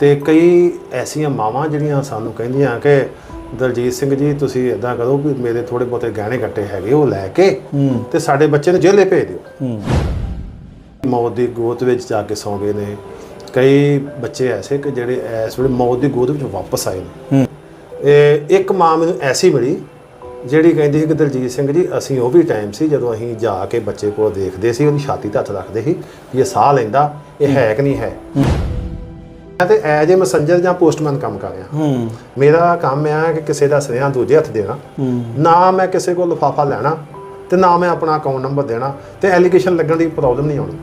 ਤੇ ਕਈ ਐਸੀਆਂ ਮਾਵਾਂ ਜਿਹੜੀਆਂ ਸਾਨੂੰ ਕਹਿੰਦੀਆਂ ਕਿ ਦਲਜੀਤ ਸਿੰਘ ਜੀ ਤੁਸੀਂ ਇਦਾਂ ਕਰੋ ਵੀ ਮੇਰੇ ਥੋੜੇ ਬਹੁਤੇ ਗਹਿਣੇ ਗੱਟੇ ਹੈਗੇ ਉਹ ਲੈ ਕੇ ਤੇ ਸਾਡੇ ਬੱਚੇ ਨੂੰ ਜੇਲੇ ਭੇਜ ਦਿਓ। ਮੌਤ ਦੀ ਗੋਦ ਵਿੱਚ ਜਾ ਕੇ ਸੌਂ ਗਏ ਨੇ। ਕਈ ਬੱਚੇ ਐਸੇ ਕਿ ਜਿਹੜੇ ਇਸ ਵੇਲੇ ਮੌਤ ਦੀ ਗੋਦ ਵਿੱਚ ਵਾਪਸ ਆਏ ਨੇ। ਇਹ ਇੱਕ ਮਾਂ ਮੈਨੂੰ ਐਸੀ ਮਿਲੀ ਜਿਹੜੀ ਕਹਿੰਦੀ ਸੀ ਕਿ ਦਲਜੀਤ ਸਿੰਘ ਜੀ ਅਸੀਂ ਉਹ ਵੀ ਟਾਈਮ ਸੀ ਜਦੋਂ ਅਸੀਂ ਜਾ ਕੇ ਬੱਚੇ ਕੋਲ ਦੇਖਦੇ ਸੀ ਉਹਦੀ ਛਾਤੀ ਤੇ ਹੱਥ ਰੱਖਦੇ ਸੀ ਵੀ ਇਹ ਸਾਹ ਲੈਂਦਾ ਇਹ ਹੈ। ਕਿ ਨਹੀਂ ਹੈ। ਮੈਂ ਤੇ ਐਜ ਏ ਮੈਸੇਂਜਰ ਜਾਂ ਪੋਸਟਮੈਨ ਕੰਮ ਕਰ ਰਿਹਾ। ਹੂੰ। ਮੇਰਾ ਕੰਮ ਆ ਕਿ ਕਿਸੇ ਦਾ ਸੁਨੇਹਾ ਦੂਜੇ ਹੱਥ ਦੇਣਾ। ਨਾ ਮੈਂ ਕਿਸੇ ਕੋਲ ਲਿਫਾਫਾ ਲੈਣਾ ਤੇ ਨਾ ਮੈਂ ਆਪਣਾ ਅਕਾਊਂਟ ਨੰਬਰ ਦੇਣਾ ਤੇ ਐਲੀਗੇਸ਼ਨ ਲੱਗਣ ਦੀ ਪ੍ਰੋਬਲਮ ਨਹੀਂ ਆਉਣੀ।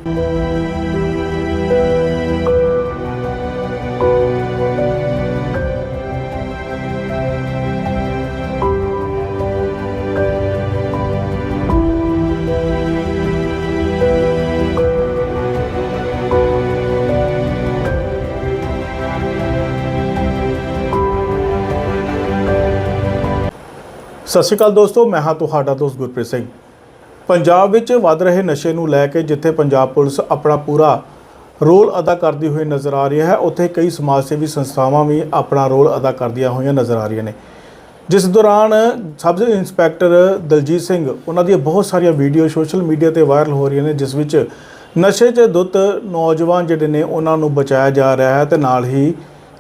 ਸਤਿ ਸ਼੍ਰੀ ਅਕਾਲ ਦੋਸਤੋ, ਮੈਂ ਹਾਂ ਤੁਹਾਡਾ ਦੋਸਤ ਗੁਰਪ੍ਰੀਤ ਸਿੰਘ। ਪੰਜਾਬ ਵਿੱਚ ਵੱਧ ਰਹੇ ਨਸ਼ੇ ਨੂੰ ਲੈ ਕੇ ਜਿੱਥੇ ਪੰਜਾਬ ਪੁਲਿਸ ਆਪਣਾ ਪੂਰਾ ਰੋਲ ਅਦਾ ਕਰਦੀ ਹੋਈ ਨਜ਼ਰ ਆ ਰਹੀ ਹੈ, ਉੱਥੇ ਕਈ ਸਮਾਜ ਸੇਵੀ ਸੰਸਥਾਵਾਂ ਵੀ ਆਪਣਾ ਰੋਲ ਅਦਾ ਕਰਦੀਆਂ ਹੋਈਆਂ ਨਜ਼ਰ ਆ ਰਹੀਆਂ ਨੇ। ਜਿਸ ਦੌਰਾਨ ਸਬ ਇੰਸਪੈਕਟਰ ਦਲਜੀਤ ਸਿੰਘ, ਉਹਨਾਂ ਦੀਆਂ ਬਹੁਤ ਸਾਰੀਆਂ ਵੀਡੀਓ ਸੋਸ਼ਲ ਮੀਡੀਆ ਤੇ ਵਾਇਰਲ ਹੋ ਰਹੀਆਂ ਨੇ, ਜਿਸ ਵਿੱਚ ਨਸ਼ੇ 'ਚ ਦੁੱਤ ਨੌਜਵਾਨ ਜਿਹੜੇ ਨੇ, ਉਹਨਾਂ ਨੂੰ ਬਚਾਇਆ ਜਾ ਰਿਹਾ ਹੈ ਤੇ ਨਾਲ ਹੀ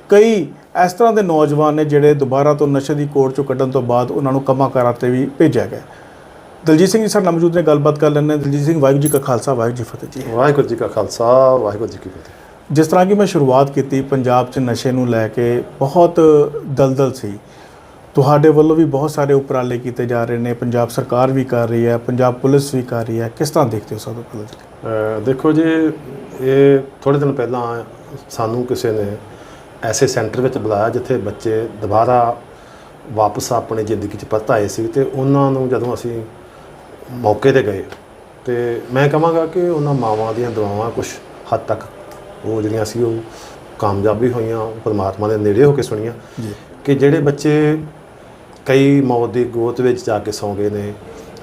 ਕਈ ਇਸ ਤਰ੍ਹਾਂ ਦੇ ਨੌਜਵਾਨ ਨੇ ਜਿਹੜੇ ਦੁਬਾਰਾ ਤੋਂ ਨਸ਼ੇ ਦੀ ਕੋੜ ਚੋਂ ਕੱਢਣ ਤੋਂ ਬਾਅਦ ਉਹਨਾਂ ਨੂੰ ਕੰਮਾਂ ਕਾਰਾਂ ਤੇ ਵੀ ਭੇਜਿਆ ਗਿਆ ਦਲਜੀਤ ਸਿੰਘ ਜੀ ਸਾਡੇ ਨਾਲ ਮੌਜੂਦ ਨੇ ਗੱਲਬਾਤ ਕਰ ਹਾਂ। ਦਲਜੀਤ ਸਿੰਘ ਵਾਹਿਗੁਰੂ ਜੀ ਕਾ ਖਾਲਸਾ ਵਾਹਿਗੁਰੂ ਜੀ ਫਤਿਹ ਜੀ। ਵਾਹਿਗੁਰੂ ਜੀ ਕਾ ਖਾਲਸਾ ਵਾਹਿਗੁਰੂ ਜੀ ਕੀ ਫਤਿਹ। ਜਿਸ ਤਰ੍ਹਾਂ ਕਿ ਮੈਂ ਸ਼ੁਰੂਆਤ ਕੀਤੀ ਪੰਜਾਬ 'ਚ ਨਸ਼ੇ ਨੂੰ ਲੈ ਕੇ ਬਹੁਤ ਦਲਦਲ ਸੀ। ਤੁਹਾਡੇ ਵੱਲੋਂ ਵੀ ਬਹੁਤ ਸਾਰੇ ਉਪਰਾਲੇ ਕੀਤੇ ਜਾ ਰਹੇ ਨੇ। ਪੰਜਾਬ ਸਰਕਾਰ ਵੀ ਕਰ ਰਹੀ ਹੈ ਪੰਜਾਬ ਪੁਲਿਸ ਵੀ ਕਰ ਰਹੀ ਹੈ। ਕਿਸ ਤਰ੍ਹਾਂ ਦੇਖਦੇ ਹੋ ਸਭ ਤੋਂ ਪਹਿਲਾਂ ਦੇਖੋ ਜੀ ਇਹ ਥੋੜੇ ਦਿਨ ਪਹਿਲਾਂ ਸਾਨੂੰ ਕਿਸੇ ਨੇ ਐਸੇ ਸੈਂਟਰ ਵਿੱਚ ਬੁਲਾਇਆ ਜਿੱਥੇ ਬੱਚੇ ਦੁਬਾਰਾ ਵਾਪਸ ਆਪਣੀ ਜ਼ਿੰਦਗੀ 'ਚ ਪਰਤ ਆਏ ਸੀ ਤੇ ਉਹਨਾਂ ਨੂੰ ਜਦੋਂ ਅਸੀਂ ਮੌਕੇ ਤੇ ਗਏ ਤੇ ਮੈਂ ਕਹਾਂਗਾ ਕਿ ਉਹਨਾਂ ਮਾਵਾਂ ਦੀਆਂ ਦੁਆਵਾਂ ਕੁਝ ਹੱਦ ਤੱਕ ਉਹ ਜਿਹੜੀਆਂ ਸੀ ਉਹ ਕਾਮਯਾਬੀ ਹੋਈਆਂ ਉਹ ਪਰਮਾਤਮਾ ਦੇ ਨੇੜੇ ਹੋ ਕੇ ਸੁਣੀਆਂ। ਕਿ ਜਿਹੜੇ ਬੱਚੇ ਕਈ ਮੌਤ ਦੀ ਗੋਦ ਵਿੱਚ ਜਾ ਕੇ ਸੌਂ ਗਏ ਨੇ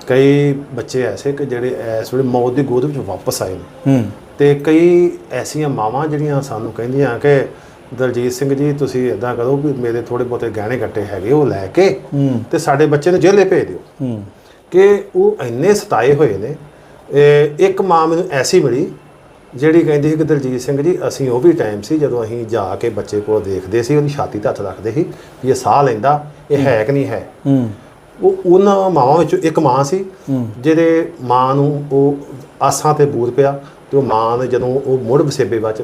ਕਈ ਬੱਚੇ ਐਸੇ ਕਿ ਜਿਹੜੇ ਇਸ ਵੇਲੇ ਮੌਤ ਦੀ ਗੋਦ ਵਿੱਚ ਵਾਪਸ ਆਏ ਨੇ। ਹੂੰ। ਤੇ ਕਈ ਐਸੀਆਂ ਮਾਵਾਂ ਜਿਹੜੀਆਂ ਸਾਨੂੰ ਕਹਿੰਦੀਆਂ ਕਿ ਦਲਜੀਤ ਸਿੰਘ ਜੀ ਤੁਸੀਂ ਇਦਾਂ ਕਰੋ ਵੀ ਮੇਰੇ ਥੋੜੇ ਬਹੁਤੇ ਗਹਿਣੇ ਗੱਟੇ ਹੈਗੇ ਉਹ ਲੈ ਕੇ ਤੇ ਸਾਡੇ ਬੱਚੇ ਨੂੰ ਜੇਲੇ ਭੇਜ ਦਿਓ। ਕਿ ਉਹ ਇੰਨੇ ਸਤਾਏ ਹੋਏ ਨੇ ਇੱਕ ਮਾਂ ਮੈਨੂੰ ਐਸੀ ਮਿਲੀ ਜਿਹੜੀ ਕਹਿੰਦੀ ਸੀ ਕਿ ਦਲਜੀਤ ਸਿੰਘ ਜੀ ਅਸੀਂ ਉਹ ਵੀ ਟਾਈਮ ਸੀ ਜਦੋਂ ਅਸੀਂ ਜਾ ਕੇ ਬੱਚੇ ਕੋਲ ਦੇਖਦੇ ਸੀ ਉਹਦੀ ਛਾਤੀ ਤੇ ਹੱਥ ਰੱਖਦੇ ਸੀ ਵੀ ਇਹ ਸਾਹ ਲੈਂਦਾ ਇਹ ਹੈ ਕਿ ਨਹੀਂ ਹੈ। ਉਹ ਉਹਨਾਂ ਮਾਵਾਂ ਵਿੱਚੋਂ ਇੱਕ ਮਾਂ ਸੀ ਜਿਹਦੇ ਮਾਂ ਨੂੰ ਉਹ ਆਸਾਂ ਤੇ ਬੂਰ ਪਿਆ ਤੇ ਉਹ ਮਾਂ ਨੇ ਜਦੋਂ ਉਹ ਮੁੜ ਵਸੇਬੇ ਵਿੱਚ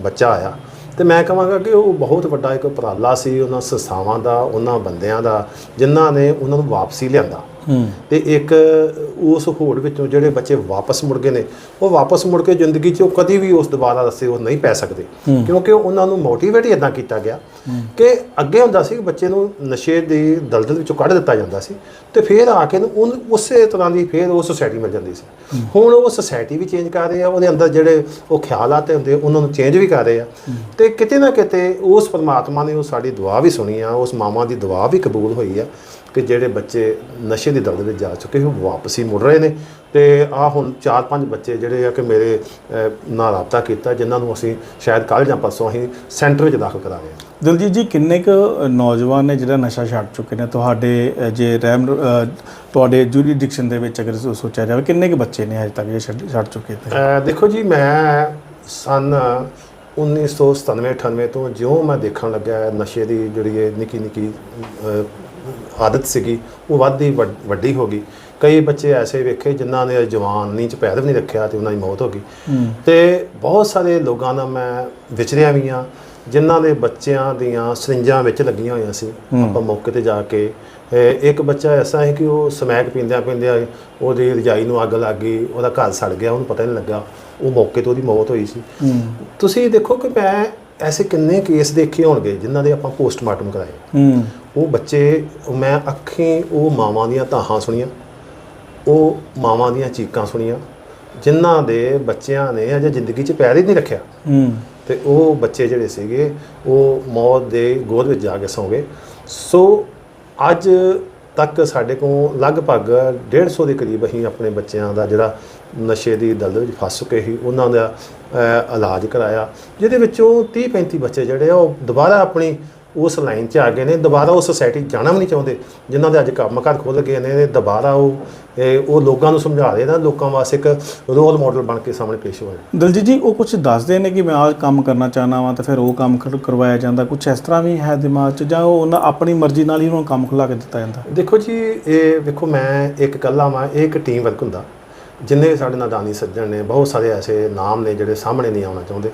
ਬੱਚਾ ਆਇਆ ਤੇ ਮੈਂ ਕਹਾਂਗਾ ਕਿ ਉਹ ਬਹੁਤ ਵੱਡਾ ਇੱਕ ਉਪਰਾਲਾ ਸੀ ਉਹਨਾਂ ਸੰਸਥਾਵਾਂ ਦਾ ਉਹਨਾਂ ਬੰਦਿਆਂ ਦਾ ਜਿਨ੍ਹਾਂ ਨੇ ਉਹਨਾਂ ਨੂੰ ਵਾਪਸੀ ਲਿਆਂਦਾ। ਤੇ ਇੱਕ ਉਸ ਹੋੜ ਵਿੱਚੋਂ ਜਿਹੜੇ ਬੱਚੇ ਵਾਪਸ ਮੁੜ ਗਏ ਨੇ ਉਹ ਵਾਪਸ ਮੁੜ ਕੇ ਜ਼ਿੰਦਗੀ 'ਚ ਉਹ ਕਦੀ ਵੀ ਉਸ ਦੁਬਾਰਾ ਰਸਤੇ ਉਹ ਨਹੀਂ ਪੈ ਸਕਦੇ। ਕਿਉਂਕਿ ਉਹਨਾਂ ਨੂੰ ਮੋਟੀਵੇਟ ਹੀ ਇਦਾਂ ਕੀਤਾ ਗਿਆ। ਕਿ ਅੱਗੇ ਹੁੰਦਾ ਸੀ ਕਿ ਬੱਚੇ ਨੂੰ ਨਸ਼ੇ ਦੀ ਦਲਦਲ ਵਿੱਚੋਂ ਕੱਢ ਦਿੱਤਾ ਜਾਂਦਾ ਸੀ ਤੇ ਫਿਰ ਆ ਕੇ ਨੂੰ ਉਸੇ ਤਰ੍ਹਾਂ ਦੀ ਫਿਰ ਉਹ ਸੁਸਾਇਟੀ ਮਿਲ ਜਾਂਦੀ ਸੀ। ਹੁਣ ਉਹ ਸੁਸਾਇਟੀ ਵੀ ਚੇਂਜ ਕਰ ਰਹੇ ਆ ਉਹਦੇ ਅੰਦਰ ਜਿਹੜੇ ਉਹ ਖਿਆਲਾਤ ਹੁੰਦੇ ਉਹਨਾਂ ਨੂੰ ਚੇਂਜ ਵੀ ਕਰ ਰਹੇ ਆ। ਤੇ ਕਿਤੇ ਨਾ ਕਿਤੇ ਉਸ ਪਰਮਾਤਮਾ ਨੇ ਉਹ ਸਾਡੀ ਦੁਆ ਵੀ ਸੁਣੀ ਆ ਉਸ ਮਾਮਾ ਦੀ ਦੁਆ ਵੀ ਕਬੂਲ ਹੋਈ ਆ ਕਿ ਜਿਹੜੇ ਬੱਚੇ ਨਸ਼ੇ ਦੀ ਦਲਦਲ ਵਿੱਚ ਜਾ ਚੁੱਕੇ ਉਹ ਵਾਪਸ ਹੀ ਮੁੜ ਰਹੇ ਨੇ। ਤੇ ਆ ਹੁਣ ਚਾਰ ਪੰਜ ਬੱਚੇ ਜਿਹੜੇ ਆ ਕਿ ਮੇਰੇ ਨਾਲ ਰਾਬਤਾ ਕੀਤਾ ਜਿਨ੍ਹਾਂ ਨੂੰ ਅਸੀਂ ਸ਼ਾਇਦ ਕੱਲ੍ਹ ਜਾਂ ਪਰਸੋਂ ਅਸੀਂ ਸੈਂਟਰ ਵਿੱਚ ਦਾਖਲ ਕਰਾ ਰਹੇ ਹਾਂ ਦਲਜੀਤ ਜੀ ਕਿੰਨੇ ਕੁ ਨੌਜਵਾਨ ਨੇ ਜਿਹੜਾ ਨਸ਼ਾ ਛੱਡ ਚੁੱਕੇ ਨੇ? ਤੁਹਾਡੇ ਜੇ ਰੈਮ ਤੁਹਾਡੇ ਜੂਰੀਡਿਕਸ਼ਨ ਦੇ ਵਿੱਚ ਅਗਰ ਸੋਚਿਆ ਜਾਵੇ ਕਿੰਨੇ ਕੁ ਬੱਚੇ ਨੇ ਹਜੇ ਤੱਕ ਇਹ ਛੱਡ ਛੱਡ ਚੁੱਕੇ ਨੇ ਦੇਖੋ ਜੀ ਮੈਂ ਸਨ 1997 98 ਤੋਂ ਜਿਉਂ ਮੈਂ ਦੇਖਣ ਲੱਗਾ ਨਸ਼ੇ ਦੀ ਜਿਹੜੀ ਇਹ ਨਿੱਕੀ ਨਿੱਕੀ ਆਦਤ ਸੀਗੀ ਉਹ ਵੱਧਦੀ ਵੱਡ- ਵੱਡੀ ਹੋ ਗਈ। ਕਈ ਬੱਚੇ ਐਸੇ ਵੇਖੇ ਜਿਨ੍ਹਾਂ ਨੇ ਜਵਾਨੀ ਚ ਪੈਰ ਵੀ ਨਹੀਂ ਰੱਖਿਆ ਤੇ ਉਹਨਾਂ ਦੀ ਮੌਤ ਹੋ ਗਈ। ਤੇ ਬਹੁਤ ਸਾਰੇ ਲੋਕਾਂ ਨਾਲ ਮੈਂ ਵਿਚਰਿਆ ਵੀ ਆ ਜਿਨ੍ਹਾਂ ਦੇ ਬੱਚਿਆਂ ਦੀਆਂ ਸਰਿੰਜਾਂ ਵਿੱਚ ਲੱਗੀਆਂ ਹੋਈਆਂ ਸੀ ਆਪਾਂ ਮੌਕੇ ਤੇ ਜਾ ਕੇ ਇਹ ਇੱਕ ਬੱਚਾ ਐਸਾ ਹੈ ਕਿ ਉਹ ਸਮੈਕ ਪੀਂਦਿਆਂ ਪੀਂਦਿਆਂ ਉਹਦੀ ਰਜਾਈ ਨੂੰ ਅੱਗ ਲੱਗ ਗਈ ਉਹਦਾ ਘਰ ਸੜ ਗਿਆ ਉਹਨੂੰ ਪਤਾ ਨਹੀਂ ਲੱਗਾ ਉਹ ਮੌਕੇ ਤੇ ਉਹਦੀ ਮੌਤ ਹੋਈ ਸੀ। ਤੁਸੀਂ ਦੇਖੋ ਕਿ ਮੈਂ ਐਸੇ ਕਿੰਨੇ ਕੇਸ ਦੇਖੇ ਹੋਣਗੇ ਜਿਨ੍ਹਾਂ ਦੇ ਆਪਾਂ ਪੋਸਟਮਾਰਟਮ ਕਰਾਏ। ਉਹ ਬੱਚੇ ਮੈਂ ਅੱਖੀਂ ਉਹ ਮਾਵਾਂ ਦੀਆਂ ਤਾਹਾਂ ਸੁਣੀਆਂ ਉਹ ਮਾਵਾਂ ਦੀਆਂ ਚੀਕਾਂ ਸੁਣੀਆਂ ਜਿਨ੍ਹਾਂ ਦੇ ਬੱਚਿਆਂ ਨੇ ਅਜੇ ਜ਼ਿੰਦਗੀ 'ਚ ਪੈਰ ਹੀ ਨਹੀਂ ਰੱਖਿਆ। ਤੇ ਉਹ ਬੱਚੇ ਜਿਹੜੇ ਸੀਗੇ, ਉਹ ਮੌਤ ਦੇ ਗੋਦ ਵਿੱਚ ਜਾ ਕੇ ਸੌਂ ਗਏ। ਸੋ ਅੱਜ ਤੱਕ ਸਾਡੇ ਕੋਲ ਲਗਭਗ 150 ਦੇ ਕਰੀਬ ਅਸੀਂ ਆਪਣੇ ਬੱਚਿਆਂ ਦਾ ਜਿਹੜਾ ਨਸ਼ੇ ਦੀ ਦਲਦਲ ਵਿੱਚ ਫਸ ਚੁੱਕੇ ਸੀ, ਉਹਨਾਂ ਦਾ ਇਲਾਜ ਕਰਾਇਆ, ਜਿਹਦੇ ਵਿੱਚੋਂ 30 35 ਬੱਚੇ ਜਿਹੜੇ ਆ, ਉਹ ਦੁਬਾਰਾ ਆਪਣੀ ਉਸ ਲਾਈਨ 'ਚ ਆ ਗਏ ਨੇ। ਦੁਬਾਰਾ ਉਹ ਸੋਸਾਇਟੀ ਜਾਣਾ ਵੀ ਨਹੀਂ ਚਾਹੁੰਦੇ ਜਿਨ੍ਹਾਂ ਦੇ ਅੱਜ ਕੰਮ ਘਰ ਖੁੱਲ ਗਏ ਨੇ ਇਹ ਦੁਬਾਰਾ ਉਹ ਉਹ ਲੋਕਾਂ ਨੂੰ ਸਮਝਾ ਰਹੇ ਨੇ ਲੋਕਾਂ ਵਾਸਤੇ ਇੱਕ ਰੋਲ ਮਾਡਲ ਬਣ ਕੇ ਸਾਹਮਣੇ ਪੇਸ਼ ਹੋਏ ਦਲਜੀਤ ਜੀ ਉਹ ਕੁਝ ਦੱਸਦੇ ਨੇ ਕਿ ਮੈਂ ਆਹ ਕੰਮ ਕਰਨਾ ਚਾਹਨਾ ਵਾਂ ਤਾਂ ਫਿਰ ਉਹ ਕੰਮ ਕਰ- ਕਰਵਾਇਆ ਜਾਂਦਾ। ਕੁਝ ਇਸ ਤਰ੍ਹਾਂ ਵੀ ਹੈ ਦਿਮਾਗ 'ਚ ਜਾਂ ਉਹ ਉਹਨਾਂ ਆਪਣੀ ਮਰਜ਼ੀ ਨਾਲ ਹੀ ਉਹਨਾਂ ਨੂੰ ਕੰਮ ਖੁਲਾ ਕੇ ਦਿੱਤਾ ਜਾਂਦਾ? ਦੇਖੋ ਜੀ ਇਹ ਵੇਖੋ ਮੈਂ ਇੱਕ ਇਕੱਲਾ ਵਾਂ ਇਹ ਇੱਕ ਟੀਮ ਵਰਕ ਹੁੰਦਾ। ਜਿੰਨੇ ਸਾਡੇ ਨਾਦਾਨੀ ਸੱਜਣ ਨੇ ਬਹੁਤ ਸਾਰੇ ਐਸੇ ਨਾਮ ਨੇ ਜਿਹੜੇ ਸਾਹਮਣੇ ਨਹੀਂ ਆਉਣਾ ਚਾਹੁੰਦੇ।